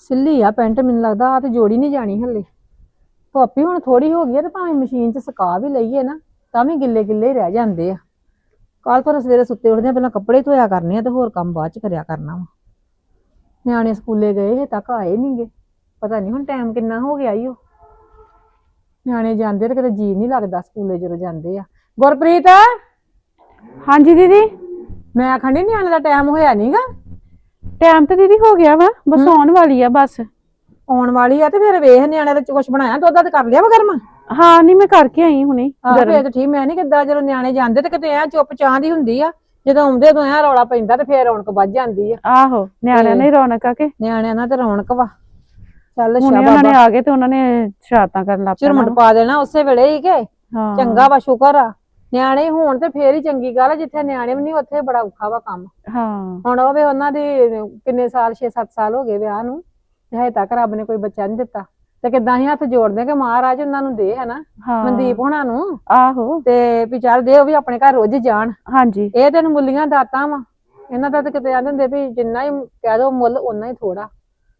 ਸਿੱਲੀ ਆ ਪੈਂਟ ਮੈਨੂੰ ਲੱਗਦਾ ਆ ਤੇ ਜੋੜੀ ਨਹੀਂ ਜਾਣੀ ਹੱਲੇ। ਧੁੱਪ ਹੀ ਹੁਣ ਥੋੜੀ ਹੋ ਗਈ ਆ ਤੇ ਭਾਵੇਂ ਮਸ਼ੀਨ 'ਚ ਸੁਕਾ ਵੀ ਲਈਏ ਨਾ ਤਾਂ ਵੀ ਗਿੱਲੇ ਗਿੱਲੇ ਰਹਿ ਜਾਂਦੇ ਆ। ਕੱਲ ਤੋਂ ਸਵੇਰੇ ਸੁੱਤੇ ਉੱਠਦੇ ਪਹਿਲਾਂ ਕੱਪੜੇ ਧੋਇਆ ਕਰਨੇ ਆ ਤੇ ਹੋਰ ਕੰਮ ਬਾਅਦ 'ਚ ਕਰਿਆ ਕਰਨਾ ਵਾ। ਨਿਆਣੇ ਸਕੂਲੇ ਗਏ ਹੇ ਤੱਕ ਆਏ ਨਹੀਂਗੇ ਪਤਾ ਨਹੀਂ ਹੁਣ ਟਾਈਮ ਕਿੰਨਾ ਹੋ ਗਿਆ ਈ ਉਹ ਨਿਆਣੇ ਜਾਂਦੇ ਤੇ ਕਿਤੇ ਜੀ ਨਹੀਂ ਲੱਗਦਾ ਸਕੂਲੇ ਜਦੋਂ ਜਾਂਦੇ ਆ। ਗੁਰਪ੍ਰੀਤ? ਹਾਂਜੀ ਦੀਦੀ। ਮੈਂ ਆਖਣੀ ਨਿਆਣੇ ਦਾ ਟਾਈਮ ਹੋਇਆ ਨਹੀਂਗਾ ਟਾਈਮ ਤੇ ਦੀਦੀ ਹੋ ਗਿਆ ਵਾ ਬਸ ਆਉਣ ਵਾਲੀ ਆ ਬਸ। ਆਉਣ ਵਾਲੀ ਆ ਤੇ ਫਿਰ ਵੇਖ ਨਿਆਣੇ ਦਾ ਕੁਝ ਬਣਾਇਆ ਦੁੱਧ ਤੇ ਕਰ ਲਿਆ ਵਾ ਗਰਮ? ਹਾਂ ਨਹੀਂ ਮੈਂ ਕਰਕੇ ਆਈ ਹੁਣੇ ਆਹ ਫੇਰ ਤੇ ਠੀਕ ਮੈਂ ਨਹੀਂ ਕਿੱਦਾਂ ਜਦੋਂ ਨਿਆਣੇ ਜਾਂਦੇ ਤੇ ਕਿਤੇ ਐ ਚੁੱਪ ਚਾਂ ਦੀ ਹੁੰਦੀ ਆ ਜਦੋਂ ਆਉਂਦੇ ਤੋਂ ਐ ਰੌਲਾ ਪੈਂਦਾ ਤੇ ਫੇਰ ਰੌਣਕ ਵੱਜ ਜਾਂਦੀ ਆ। ਆਹੋ ਨਿਆਣਿਆਂ ਨੇ ਰੌਣਕ ਆ ਕੇ? ਨਿਆਣਿਆਂ ਨਾਲ ਤੇ ਰੌਣਕ ਵਾ। ਚੱਲ ਅੱਛਾ ਉਹਨਾਂ ਨੇ ਆ ਗਏ ਤੇ ਉਹਨਾਂ ਨੇ ਸ਼ਰਾਰਤਾਂ ਕਰਨ ਲੱਗ ਝੁਰਮਟ ਪੈਣਾ। ਪਾ ਦੇਣਾ ਉਸੇ ਵੇਲੇ ਹੀ ਕਿ? ਚੰਗਾ ਵਾ ਸ਼ੁਕਰ ਆ। ਨਿਆਣੇ ਹੋਣ ਤੇ ਫੇਰ ਹੀ ਚੰਗੀ ਗੱਲ ਆ ਜਿੱਥੇ ਨਿਆਣੇ ਵੀ ਨਹੀਂ ਉੱਥੇ ਬੜਾ ਔਖਾ ਵਾ ਕੰਮ। ਹਾਂ। ਹੁਣ ਉਹ ਵੀ ਉਹਨਾਂ ਦੀ ਕਿੰਨੇ ਸਾਲ 6-7 ਸਾਲ ਹੋ ਗਏ ਵਿਆਹ ਨੂੰ ਹਜੇ ਤੱਕ ਰੱਬ ਨੇ ਕੋਈ ਬੱਚਾ ਨਹੀਂ ਦਿੱਤਾ। ਤੇ ਕਿੱਦਾਂ ਹੀ ਹੱਥ ਜੋੜਦੇ ਕਿ ਮਹਾਰਾਜ ਉਹਨਾਂ ਨੂੰ ਦੇ ਹਨਾ? ਮਨਦੀਪ ਹੋਣਾ ਨੂੰ। ਆਹੋ। ਤੇ ਵੀ ਚੱਲ ਦੇ ਉਹ ਵੀ ਆਪਣੇ ਘਰ ਰੋਜ਼ ਜਾਣ। ਹਾਂਜੀ। ਇਹ ਤੈਨੂੰ ਮੁੱਲੀਆਂ ਦਾਤਾਂ ਵਾ। ਇਹਨਾਂ ਦਾ ਤਾਂ ਕਿਤੇ ਆਂਦੇ ਹੁੰਦੇ ਵੀ ਜਿੰਨਾ ਹੀ ਕਹਿ ਦੋ ਮੁੱਲ ਓਨਾ ਹੀ ਥੋੜਾ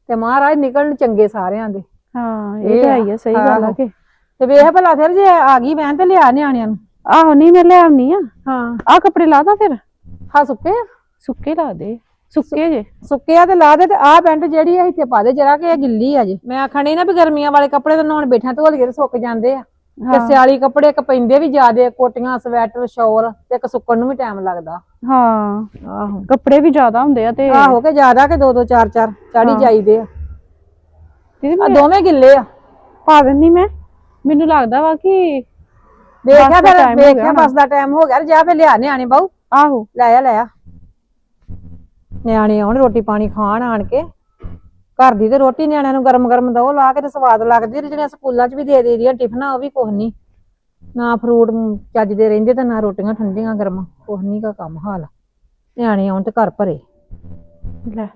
ਤੇ ਮਹਾਰਾਜ ਨਿਕਲਣ ਚੰਗੇ ਸਾਰਿਆਂ ਦੇ। ਹਾਂ ਇਹ ਤਾਂ। ਹੈ ਸਹੀ ਗੱਲ ਆ। ਕਿ। ਤੇ ਵੇਖ ਭਲਾ ਫਿਰ ਜੇ ਆ ਗਈ ਵੈਨ ਤੇ ਲਿਆ ਨਿਆਣਿਆਂ ਨੂੰ। ਆਹੋ ਨਹੀਂ ਮੈਂ ਲੈ ਆਉਣੀ ਆ। ਹਾਂ। ਆ ਕੱਪੜੇ ਲਾ ਦਾਂ ਫਿਰ। ਹਾਂ ਸੁੱਕੇ ਆ? ਸੁੱਕੇ ਲਾ ਦੇ। ਸੁੱਕੇ ਜੇ। ਸੁੱਕੇ ਆ ਤੇ ਲਾ ਦੇ ਤੇ ਆਹ ਪੈਂਟ ਜਿਹੜੀ ਆ ਇੱਥੇ ਪਾ ਦੇ ਜਰਾ ਕਿ ਇਹ ਗਿੱਲੀ ਆ ਜੇ। ਮੈਂ ਆਖਣੀ ਨਾ ਵੀ ਗਰਮੀਆਂ ਵਾਲੇ ਕੱਪੜੇ ਤਾਂ ਨਹਾਉਣ ਬੈਠਾ ਧੋ ਲਈਏ ਤੇ ਸੁੱਕ ਜਾਂਦੇ ਆ। ਤੇ। ਸਿਆਲੀ ਕੱਪੜੇ ਇੱਕ ਪੈਂਦੇ ਵੀ ਜ਼ਿਆਦੇ ਆ, ਕੋਟੀਆਂ ਸਵੈਟਰ ਸ਼ਾਲ ਤੇ ਇੱਕ ਸੁੱਕਣ ਨੂੰ ਵੀ ਟਾਈਮ ਲੱਗਦਾ। ਹਾਂ। ਆਹੋ। ਕੱਪੜੇ ਵੀ ਜ਼ਿਆਦਾ ਹੁੰਦੇ ਆ ਤੇ ਆਹੋ ਕਿ ਜ਼ਿਆਦਾ ਕਿ ਦੋ ਦੋ ਚਾਰ ਚਾਰ ਚਾੜੀ। ਜਾਈਦੇ ਆ। ਆ ਦੋਵੇਂ ਗਿੱਲੇ ਆ। ਪਾ ਦਿੰਨੀ ਮੈਂ। ਮੈਨੂੰ ਲੱਗਦਾ ਵਾ ਕਿ ਵੇਖਿਆ ਬੱਸ ਦਾ ਫਿਰ ਗਿਆ। ਬੱਸ ਦਾ ਟਾਈਮ ਹੋ ਗਿਆ ਜਾ ਫਿਰ ਲਿਆ ਨਿਆਣੇ ਬਾਊ। ਆਹੋ। ਲੈ ਆ ਲੈ ਆ। ਨਿਆਣੇ ਆਉਣ ਰੋਟੀ ਪਾਣੀ ਖਾਣ ਆਣ ਕੇ। ਘਰ ਦੀ ਤੇ ਰੋਟੀ ਨਿਆਣਿਆਂ ਨੂੰ ਗਰਮ ਗਰਮ ਦੋ ਲਾ ਕੇ ਤੇ ਸਵਾਦ ਲੱਗਦੀ ਜਿਹੜੀਆਂ ਸਕੂਲਾਂ 'ਚ ਵੀ ਦੇ ਦੇ ਦੀਆਂ ਟਿਫਨਾਂ ਉਹ ਵੀ ਕੁਛ ਨਹੀਂ ਨਾ ਫਰੂਟ ਚੱਜ ਦੇ ਰਹਿੰਦੇ ਤੇ ਨਾ ਰੋਟੀਆਂ ਠੰਡੀਆਂ ਗਰਮ ਕੁਛ ਨਹੀਂ ਕਾ ਕੰਮ ਹਾਲ। ਨਿਆਣੇ ਆਉਣ ਤੇ ਘਰ ਭਰੇ। ਲੈ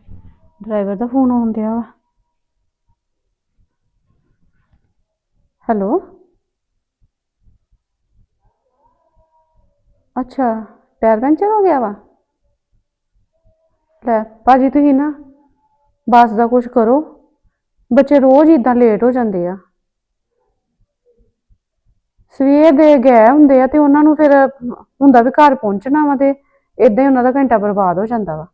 ਡਰਾਈਵਰ ਦਾ ਫੋਨ ਆਉਂਦਿਆ ਵਾ। ਹੈਲੋ। ਅੱਛਾ ਟਾਇਰ ਪੈਂਚਰ ਹੋ ਗਿਆ ਵਾ? ਲੈ, ਭਾਜੀ ਤੁਸੀਂ ਨਾ ਬੱਸ ਦਾ ਕੁਝ ਕਰੋ। ਬੱਚੇ ਰੋਜ਼ ਇਦਾਂ ਲੇਟ ਹੋ ਜਾਂਦੇ ਆ। ਸਵੇਰ ਦੇ ਗਏ ਹੁੰਦੇ ਆ ਤੇ ਉਹਨਾਂ ਨੂੰ ਫਿਰ ਹੁੰਦਾ ਵੀ ਘਰ ਪਹੁੰਚਣਾ ਵਾ ਤੇ ਇਦਾਂ ਹੀ ਉਹਨਾਂ ਦਾ ਘੰਟਾ ਬਰਬਾਦ ਹੋ ਜਾਂਦਾ ਵਾ।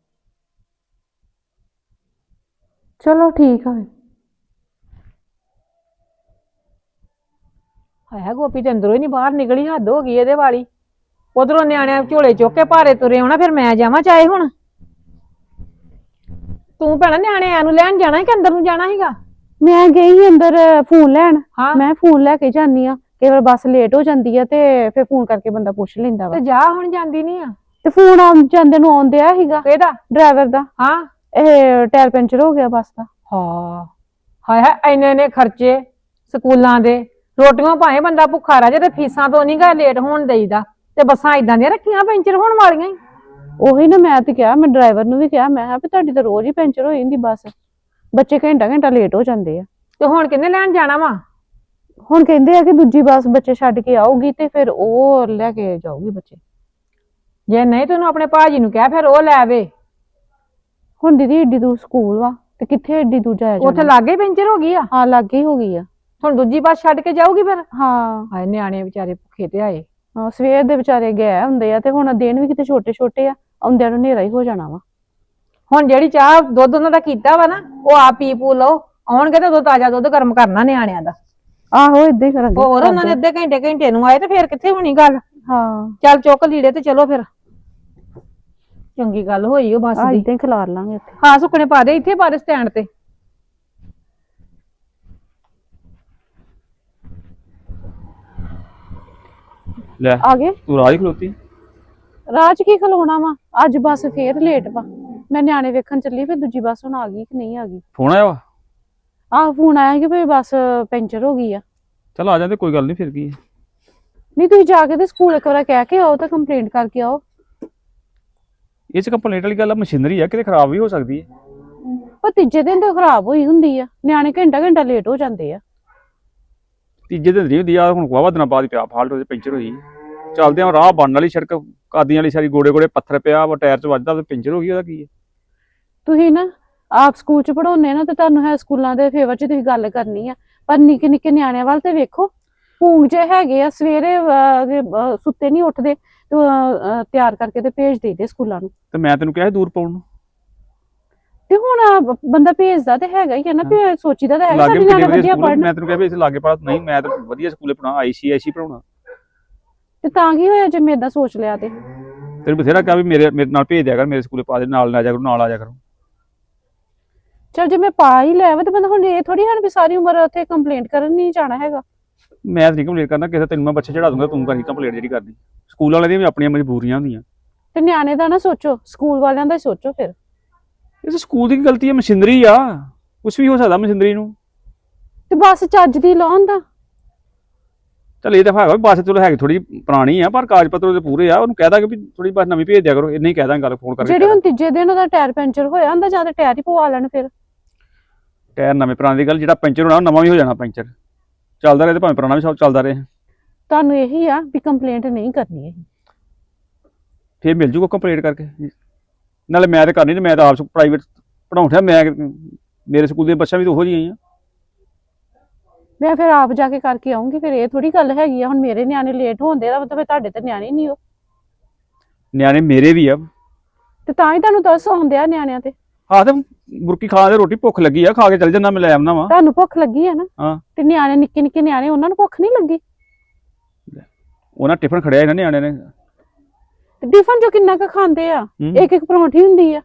ਚਲੋ ਠੀਕ ਆ ਫਿਰ। ਹਾਇਆ ਗੋਪੀ ਤੇ ਅੰਦਰੋਂ ਹੀ ਨਹੀਂ ਬਾਹਰ ਨਿਕਲੀ, ਹੱਦ ਹੋ ਗਈ ਇਹਦੇ ਵਾਲੀ। ਉਧਰੋਂ ਨਿਆਣਿਆਂ ਝੋਲੇ ਚੁੱਕ ਕੇ ਭਾਰੇ ਤੁਰੇ ਆਉਣਾ ਫਿਰ ਮੈਂ ਜਾਵਾਂ ਚਾਹੇ ਹੁਣ। ਤੂੰ ਭੈਣਾ ਨਿਆਣਿਆਂ ਨੂੰ ਲੈਣ ਜਾਣਾ ਹੈ ਕਿ ਅੰਦਰ ਨੂੰ ਜਾਣਾ ਹੈਗਾ ਮੈਂ ਗਈ ਅੰਦਰ ਫੋਨ ਲੈਣ। ਹਾਂ। ਮੈਂ ਫੋਨ ਲੈ ਕੇ ਜਾਨੀ ਆ ਕਈ ਵਾਰ ਬੱਸ ਲੇਟ ਹੋ ਜਾਂਦੀ ਆ ਤੇ ਫਿਰ ਫੋਨ ਕਰਕੇ ਬੰਦਾ ਪੁੱਛ ਲੈਂਦਾ ਵਾ। ਤੇ ਜਾ ਹੁਣ ਜਾਂਦੀ ਨਹੀਂ ਆ? ਤੇ ਫੋਨ ਆਉਂ ਜਾਂਦੇ ਨੂੰ ਆਉਂਦਿਆ ਸੀਗਾ। ਕਿਹਦਾ? ਡਰਾਈਵਰ ਦਾ। ਹਾਂ। ਇਹ ਟਾਇਰ ਪੈਂਚਰ ਹੋ ਗਿਆ ਬੱਸ ਦਾ। ਹਾਂ। ਹਾਏ ਹਾਏ ਇੰਨੇ ਨੇ ਖਰਚੇ ਸਕੂਲਾਂ ਦੇ। ਰੋਟੀਆਂ ਭਾਵੇਂ ਬੰਦਾ ਭੁੱਖਾ ਰਹਿ ਜਾਏ ਤੇ ਫੀਸਾਂ ਤੋਂ ਨਹੀਂ ਗਾ ਲੇਟ ਹੋਣ ਦੇਈਦਾ। ਤੇ ਬੱਸਾਂ ਇਦਾਂ ਦੀਆਂ ਰੱਖੀਆਂ ਪੈਂਚਰ ਹੋਣ ਵਾਲੀਆਂ ਹੀ। ਉਹੀ ਨਾ ਮੈਂ ਤੇ ਕਿਹਾ ਮੈਂ ਡਰਾਈਵਰ ਨੂੰ ਵੀ ਕਿਹਾ ਮੈਂ ਕਿਹਾ ਵੀ ਤੁਹਾਡੀ ਤਾਂ ਰੋਜ਼ ਹੀ ਪੈਂਚਰ ਹੋ ਜਾਂਦੀ ਬੱਸ। ਬੱਚੇ ਘੰਟਾ ਘੰਟਾ ਲੇਟ ਹੋ ਜਾਂਦੇ ਆ। ਤੇ ਹੁਣ ਕਿੰਨੇ ਲੈਣ ਜਾਣਾ ਵਾ? ਹੁਣ ਕਹਿੰਦੇ ਆ ਕਿ ਦੂਜੀ ਬੱਸ ਬੱਚੇ ਛੱਡ ਕੇ ਆਊਗੀ ਤੇ ਫਿਰ ਉਹ ਲੈ ਕੇ ਜਾਊਗੀ ਬੱਚੇ। ਜੇ ਨਹੀਂ ਤੈਨੂੰ ਆਪਣੇ ਭਾਜੀ ਨੂੰ ਕਹਿ ਫਿਰ ਉਹ ਲੈ ਆਵੇ। ਹੁਣ ਦੀਦੀ ਏਡੀ ਦੂਰ ਸਕੂਲ ਵਾ ਤੇ ਕਿੱਥੇ ਏਡੀ ਦੂਰ ਜਾਇਆ ਉੱਥੇ ਜਾਣਾ ਲਾਗੇ ਹੀ ਪੈਂਚਰ ਹੋ ਗਈ ਆ? ਹਾਂ ਲੱਗੇ ਹੀ ਗਈ ਆ। ਹੁਣ ਦੂਜੀ ਬੱਸ ਛੱਡ ਕੇ ਜਾਊਗੀ ਫਿਰ? ਹਾਂ। ਹਾਏ ਨਿਆਣੇ ਵਿਚਾਰੇ ਭੁੱਖੇ ਤੇ ਆਏ। ਸਵੇਰ ਦੇ ਵਿਚਾਰੇ ਗਏ ਹੁੰਦੇ ਆ ਤੇ ਹੁਣ ਦਿਨ ਵੀ ਕਿਤੇ ਛੋਟੇ ਛੋਟੇ ਆ ਆਉਂਦਿਆਂ ਨੂੰ ਹਨੇਰਾ ਹੀ ਹੋ ਜਾਣਾ ਵਾ। ਹੁਣ ਜਿਹੜੀ ਚਾਹ ਦੁੱਧ ਉਹਨਾਂ ਦਾ ਕੀਤਾ ਵਾ ਨਾ ਉਹ ਆਪ ਪੀ ਪੂ ਲਓ ਆਉਣਗੇ ਤੇ ਉਦੋਂ ਤਾਜ਼ਾ ਦੁੱਧ ਗਰਮ ਕਰਨਾ ਨਿਆਣਿਆਂ ਦਾ। ਆਹੋ ਇਦਾਂ ਹੀ ਕਰਾਂਗੇ। ਹੋਰ ਉਹਨਾਂ ਨੇ ਅੱਧੇ ਘੰਟੇ ਘੰਟੇ ਨੂੰ ਆਏ ਤੇ ਫਿਰ ਕਿੱਥੇ ਹੋਣੀ ਗੱਲ? ਹਾਂ। ਚੱਲ ਚੁੱਕ ਲੀੜੇ ਤੇ ਚਲੋ ਫਿਰ। ਚੰਗੀ ਗੱਲ ਹੋਈ ਉਹ ਬੱਸ ਆ ਦੀ ਇਦਾਂ ਹੀ ਖਿਲਾਰ ਲਾਂਗੇ ਇੱਥੇ ਹਾਂ ਸੁੱਕਣੇ ਪਾ ਦੇ ਇੱਥੇ ਪਾ ਦੇ ਸਟੈਂਡ ਤੇ। ਲੈ ਆ ਗਏ? ਤੂੰ ਰਾਜ ਖਲੋਤੀ। 'ਚ ਕੀ ਖਲੋਣਾ ਵਾ? ਅੱਜ ਬੱਸ ਫੇਰ ਲੇਟ ਵਾ। ਮੈਂ ਨਿਆਣੇ ਵੇਖਣ ਚੱਲੀ ਫਿਰ ਦੂਜੀ ਬੱਸ ਹੁਣ ਆ ਗਈ ਕਿ ਨਹੀਂ ਆ ਗਈ? ਫੋਨ ਆਇਆ ਵਾ? ਆਹ ਫੋਨ ਆਇਆ ਕਿ ਭਈ ਬੱਸ ਪੈਂਚਰ ਹੋ ਗਈ ਆ। ਚਲ ਆ ਜਾਂਦੇ ਕੋਈ ਗੱਲ ਨਹੀਂ ਫਿਰ ਕੀ ਹੈ। ਨਹੀਂ ਤੁਸੀਂ ਜਾ ਕੇ ਤੇ ਸਕੂਲ ਇੱਕ ਵਾਰ ਕਹਿ ਕੇ ਆਓ ਤਾਂ ਕੰਪਲੇਂਟ ਕਰਕੇ ਆਓ। ਇਹ ਚ ਕੰਪਲੇਂਟ ਵਾਲੀ ਗੱਲ ਆ ਮਸ਼ੀਨਰੀ ਆ ਕਿਤੇ ਖਰਾਬ ਵੀ ਹੋ ਸਕਦੀ ਹੈ ਪਰ ਤੀਜੇ ਦਿਨ ਤੇ ਖਰਾਬ ਹੋਈ ਹੁੰਦੀ ਆ। ਨਿਆਣੇ ਘੰਟਾ ਘੰਟਾ ਲੇਟ ਹੋ ਜਾਂਦੇ ਆ। ਤੀਜੇ ਦਿਨ ਨਹੀਂ ਹੁੰਦੀ ਆ ਹੁਣ ਵਾਵਾ ਦਿਨਾਂ ਬਾਅਦ ਪਿਆ ਫਾਲਟ ਹੋ ਪੈਂਚਰ ਹੋਈ। ਚੱਲਦੇ ਆ ਰਾਹ ਬਣਨ ਵਾਲੀ ਸੜਕ ਕਾਦੀਆਂ ਵਾਲੀ ਸਾਰੀ ਗੋੜੇ ਗੋੜੇ ਪੱਥਰ ਪਿਆ ਵਾ ਟਾਇਰ ਚ ਵੱਜਦਾ ਤੇ ਪੈਂਚਰ ਹੋ ਗਈ ਉਹਦਾ ਕੀ ਹੈ? ਤੁਸੀਂ ਨਾ ਆਪ ਸਕੂਲ ਚ ਪੜਾਉਂਦੇ ਨਾ ਤੇ ਤੁਹਾਨੂੰ ਹੈ ਸਕੂਲਾਂ ਦੇ ਫੇਵਰ ਚ ਤੁਸੀਂ ਗੱਲ ਕਰਨੀ ਆ। ਪਰ ਨਿੱਕੇ ਨਿੱਕੇ ਨਿਆਣਿਆਂ ਵੱਲ ਤੇ ਵੇਖੋ ਭੂੰਗ ਜੇ ਹੈਗੇ ਆ ਸਵੇਰੇ ਸੁੱਤੇ ਨਹੀਂ ਉੱਠਦੇ ਤੇ ਤਿਆਰ ਕਰਕੇ ਤੇ ਭੇਜ ਦੇਈਦੇ ਸਕੂਲਾਂ ਨੂੰ। ਤੇ ਮੈਂ ਤੈਨੂੰ ਕਿਹਾ ਦੂਰ ਪਾਉਣ ਨੂੰ। ਤੇ ਹੁਣ ਬੰਦਾ ਭੇਜਦਾ ਤੇ ਹੈਗਾ ਹੀ ਆ ਨਾ ਸੋਚੀਦਾ ਤਾਂ ਹੈ ਲਾਗੇ ਸਾਡੇ ਕਿੰਨੇ ਨਿਆਣੇ ਵਧੀਆ ਸਕੂਲ ਪੜ੍ਹਨ ਮੈਂ ਤੈਨੂੰ ਕਿਹਾ ਵੀ ਇੱਥੇ ਲਾਗੇ ਪੜਾ ਨਹੀਂ ਮੈਂ ਤਾਂ ਵਧੀਆ ਸਕੂਲੇ ਪੜਾਉਣਾ ਆਈਸੀਆਈਸੀ ਪੜਾਉਣਾ ਤੇ ਤਾਂ ਕੀ ਹੋਇਆ ਜੇ ਮੈਂ ਸੋਚ ਲਿਆ ਤੇ? ਤੈਨੂੰ ਬਥੇਰਾ ਕਿਹਾ ਵੀ ਮੇਰੇ ਮੇਰੇ ਨਾਲ ਭੇਜ ਦਿਆ ਕਰ ਮੇਰੇ ਸਕੂਲੇ ਪਾ ਦੇ ਨਾਲ ਨਾ ਜਾ ਕਰੋ ਨਾਲ ਆ ਜਾ ਕਰੋ। ਚਲ ਜੇ ਮੈਂ ਪਾ ਹੀ ਲਿਆ ਵਾ ਤੇ ਬੰਦਾ ਹੁਣ ਇਹ ਥੋੜੀ ਹਨ ਵੀ ਸਾਰੀ ਉਮਰ ਉੱਥੇ ਕੰਪਲੇਂਟ ਕਰਨ ਨਹੀਂ ਜਾਣਾ ਹੈਗਾ। ਮੈਂ ਤਾਂ ਨਹੀਂ ਕੰਪਲੀਟ ਕਰਨਾ ਕਿਸੇ ਤੈਨੂੰ ਮੈਂ ਬੱਚੇ ਚੜਾ ਦੂੰਗਾ ਤੂੰ ਕਰੀ ਕੰਪਲੀਟ ਜਿਹੜੀ ਕਰਨੀ। ਸਕੂਲ ਵਾਲਿਆਂ ਦੀਆਂ ਵੀ ਆਪਣੀਆਂ ਮਜਬੂਰੀਆਂ ਹੁੰਦੀਆਂ। ਤੇ ਨਿਆਣੇ ਦਾ ਨਾ ਸੋਚੋ ਸਕੂਲ ਵਾਲਿਆਂ ਦਾ ਹੀ ਸੋਚੋ ਫਿਰ। ਇਹ ਤਾਂ ਸਕੂਲ ਦੀ ਗਲਤੀ ਹੈ ਮਸ਼ੀਨਰੀ ਆ। ਕੁਛ ਵੀ ਹੋ ਸਕਦਾ ਮਸ਼ੀਨਰੀ ਨੂੰ। ਤੇ ਬਸ ਚੱਜ ਦੀ ਲਾਉਣ ਦਾ? ਚੱਲ ਇਹ ਤਾਂ ਹੈਗਾ ਵੀ ਬੱਸ ਚਲੋ ਹੈਗੀ ਥੋੜੀ ਪੁਰਾਣੀ ਆ ਪਰ ਕਾਗਜ਼ ਪੱਤਰ ਉਹਦੇ ਪੂਰੇ ਆ। ਉਹਨੂੰ ਕਹਿ ਦਾਂਗੇ ਵੀ ਥੋੜੀ ਬੱਸ ਨਵੀਂ ਭੇਜ ਦਿਆ ਕਰੋ ਇੰਨਾ ਕਹਿ ਦਾਂਗੇ ਗੱਲ ਫੋਨ ਕਰਕੇ ਜਿਹੜੀ ਹੁਣ ਤੀਜੇ ਦਿਨ ਉਹਦਾ ਟਾਇਰ ਪੈਂਚਰ ਹੋਇਆ ਹੁੰਦਾ ਜਾਂ ਤਾਂ ਟਾਇਰ ਹੀ ਪਵਾ ਲੈਣ ਫਿਰ। ਟਾਇਰ ਨਵੇਂ ਪੁਰਾਣੇ ਦੀ ਗੱਲ ਜਿਹੜਾ ਪੈਂਚਰ ਹੋਣਾ ਉਹ ਨਵਾਂ ਵੀ ਹੋ ਜਾਣਾ ਪੈਂਚਰ। ਚੱਲਦਾ ਰਹੇ ਤੇ ਭਾਵੇਂ ਪੁਰਾਣਾ ਵੀ ਸਭ ਚੱਲਦਾ ਰਹੇ। ਤੁਹਾਨੂੰ ਇਹੀ ਆ ਵੀ ਕੰਪਲੇਂਟ ਨਹੀਂ ਕਰਨੀ ਹੈ ਫੇਰ ਮਿਲ ਜੂਗਾ ਕੰਪਲੀਟ ਕਰਕੇ। ਨਾਲੇ ਮੈਂ ਤਾਂ ਕਰਨੀ ਤੇ ਮੈਂ ਤਾਂ ਆਪ ਪ੍ਰਾਈਵੇਟ ਪੜਾਉਂਦਾ ਮੈਂ ਮੇਰੇ ਸਕੂਲ ਦੀਆਂ ਬੱਸਾਂ ਵੀ ਤਾਂ ਉਹੋ ਜਿਹੀਆਂ ਆ। ਮੈਂ ਫਿਰ ਆਪ ਜਾ ਕੇ ਕਰਕੇ ਆਉਂਗੀ ਫਿਰ ਇਹ ਥੋੜੀ ਗੱਲ ਹੈਗੀ ਆ ਹੁਣ ਮੇਰੇ ਨਿਆਣੇ ਲੇਟ ਹੁੰਦੇ ਦਾ ਮਤਲਬ ਫਿਰ ਤੁਹਾਡੇ ਤੇ ਨਿਆਣੇ ਨਹੀਂ ਹੋ ਨਿਆਣੇ ਮੇਰੇ ਵੀ ਆ। ਤੇ ਤਾਂ ਹੀ ਤੁਹਾਨੂੰ ਦੱਸ ਆਉਂਦੇ ਆ ਨਿਆਣਿਆਂ ਤੇ। ਆਹ ਤੇ ਬੁਰਕੀ ਖਾ ਦੇ ਰੋਟੀ ਭੁੱਖ ਲੱਗੀ ਆ ਖਾ ਕੇ ਚੱਲ ਜੰਨਾ ਮੈਂ ਲੈ ਆਉਣਾ ਵਾ। ਤੁਹਾਨੂੰ ਭੁੱਖ ਲੱਗੀ ਆ ਨਾ? ਹਾਂ। ਤੇ ਨਿਆਣੇ ਨਿੱਕੇ ਨਿੱਕੇ ਨਿਆਣੇ ਉਹਨਾਂ ਨੂੰ ਭੁੱਖ ਨਹੀਂ ਲੱਗੀ? ਉਹਨਾਂ ਟਿਫਨ ਖੜਿਆ ਇਹਨਾਂ ਨਿਆਣੇ ਨੇ। ਤੇ ਟਿਫਨ ਜੋ ਕਿੰਨਾ ਕੁ ਖਾਂਦੇ ਆ? ਹੂੰ। ਇੱਕ ਇੱਕ ਪਰੌਂਠੀ ਹੁੰਦੀ ਆ।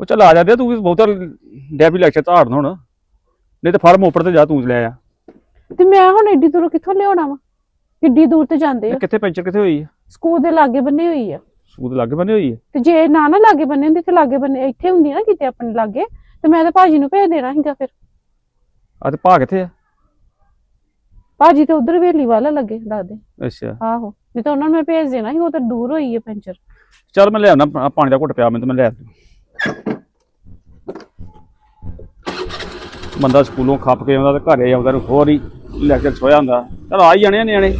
ਉਹ ਚੱਲ ਆ ਜਾਂਦੇ ਆ, ਤੂੰ ਵੀ ਬਹੁਤਾ ਡੈਬੀ ਲੈਕਚਰ ਧਾੜਨ ਹੁਣ। ਨਹੀਂ ਤੇ ਫਾਰਮ ਉੱਪਰ ਤੇ ਜਾ ਤੂੰ ਲੈ ਆ। ਤੇ ਮੈਂ ਹੁਣ ਐਡੀ ਦੂਰੋਂ ਕਿੱਥੋਂ ਲਿਆਉਣਾ ਵਾ? ਕਿੱਡੀ ਦੂਰ ਤੇ ਜਾਂਦੇ ਆ। ਇਹ ਕਿੱਥੇ ਪੈਂਚਰ ਕਿੱਥੇ ਹੋਈ ਆ? ਸਕੂਲ ਦੇ ਲਾਗੇ ਬੰਨੇ ਹੋਈ ਆ। ਸੂਦ ਲੱਗ ਬਣੀ ਹੋਈ ਆ? ਤੇ ਜੇ ਨਾ ਨਾ ਲਾਗੇ ਬੰਨੇ ਹੁੰਦੀ ਤੇ ਲਾਗੇ ਬੰਨੇ ਇੱਥੇ ਹੁੰਦੀ ਨਾ ਕਿਤੇ ਆਪਣੇ ਲਾਗੇ ਤੇ ਮੈਂ ਤਾਂ ਭਾਜੀ ਨੂੰ ਭੇਜ ਦੇਣਾ ਸੀਗਾ ਫਿਰ। ਆ ਤੇ ਭਾ ਕਿੱਥੇ ਆ? ਭਾਜੀ ਤੇ ਉਧਰ ਵੇਲੀ ਵਾਲਾ ਲੱਗੇ ਦੱਸਦੇ। ਅੱਛਾ। ਆਹੋ ਨਹੀਂ ਤਾਂ ਉਹਨਾਂ ਨੂੰ ਮੈਂ ਭੇਜ ਦੇਣਾ ਸੀ ਉਹ ਤਾਂ ਦੂਰ ਹੋਈ ਹੈ ਪੈਂਚਰ। ਚੱਲ ਮੈਂ ਲੈ ਆਉਣਾ ਪਾਣੀ ਦਾ ਘੁੱਟ ਪਿਆ ਮੈਨੂੰ ਤੇ ਮੈਂ ਲੈ ਆਉਂਦਾ। ਬੰਦਾ ਸਕੂਲੋਂ ਖੱਪ ਕੇ ਆਉਂਦਾ ਤੇ ਘਰੇ ਆਉਂਦਾ ਨੂੰ ਹੋਰ ਹੀ ਲੈਕਚਰ ਸੋਇਆ ਹੁੰਦਾ। ਚਲ ਆ ਹੀ ਜਾਣੇ ਆ ਨਿਆਣੇ।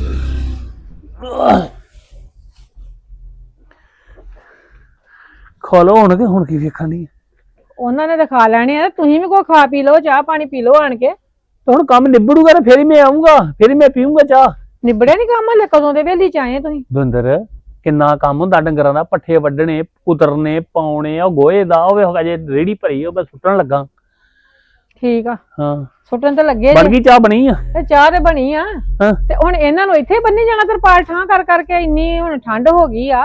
ਖਾ ਲਓ ਹੁਣ ਕਿ ਹੁਣ ਕੀ ਵੇਖਣ ਦੀ ਉਹਨਾਂ ਨੇ ਤਾਂ ਖਾ ਲੈਣੇ ਆ ਤੁਸੀਂ ਵੀ ਕੋਈ ਖਾ ਪੀ ਲਓ ਚਾਹ ਪਾਣੀ ਪੀ ਲਓ ਆਣ ਕੇ। ਹੁਣ ਕੰਮ ਨਿਬੜੂਗਾ ਤੇ ਫੇਰ ਹੀ ਮੈਂ ਆਉਂਗਾ ਫੇਰ ਹੀ ਮੈਂ ਪੀਊਂਗਾ ਚਾਹ। ਨਿਬੜਿਆ ਨਹੀਂ ਕੰਮ ਹਲੇ? ਕਦੋਂ ਦੇ ਵੇਲੀ ਚ ਆਏ ਤੁਸੀਂ? ਦੁੰਦਰ ਕਿੰਨਾ ਕੰਮ ਹੁੰਦਾ ਡੰਗਰਾਂ ਦਾ? ਪੱਠੇ ਵੱਢਣੇ ਕੁਤਰਨੇ ਪਾਉਣੇ ਉਹ ਗੋਹੇ ਦਾ ਉਹ ਵੇਖ ਅਜੇ ਰੇੜੀ ਭਰੀ ਉਹ ਬਸ ਸੁੱਟਣ ਲੱਗਾ। ਠੀਕ ਆ। ਹਾਂ। ਸੁੱਟਣ ਤੇ ਲੱਗੇ ਬਣ ਜੇ। ਗਈ ਚਾਹ ਬਣੀ ਆ? ਤੇ ਚਾਹ ਤੇ ਬਣੀ ਆ। ਹਾਂ। ਤੇ ਹੁਣ ਇਹਨਾਂ ਨੂੰ ਇੱਥੇ ਬੰਨੀ ਜਾਣਾ ਤਰਪਾਲ ਠਾਂ ਕਰ ਕਰਕੇ ਇੰਨੀ ਹੁਣ ਠੰਡ ਹੋ ਗਈ ਆ।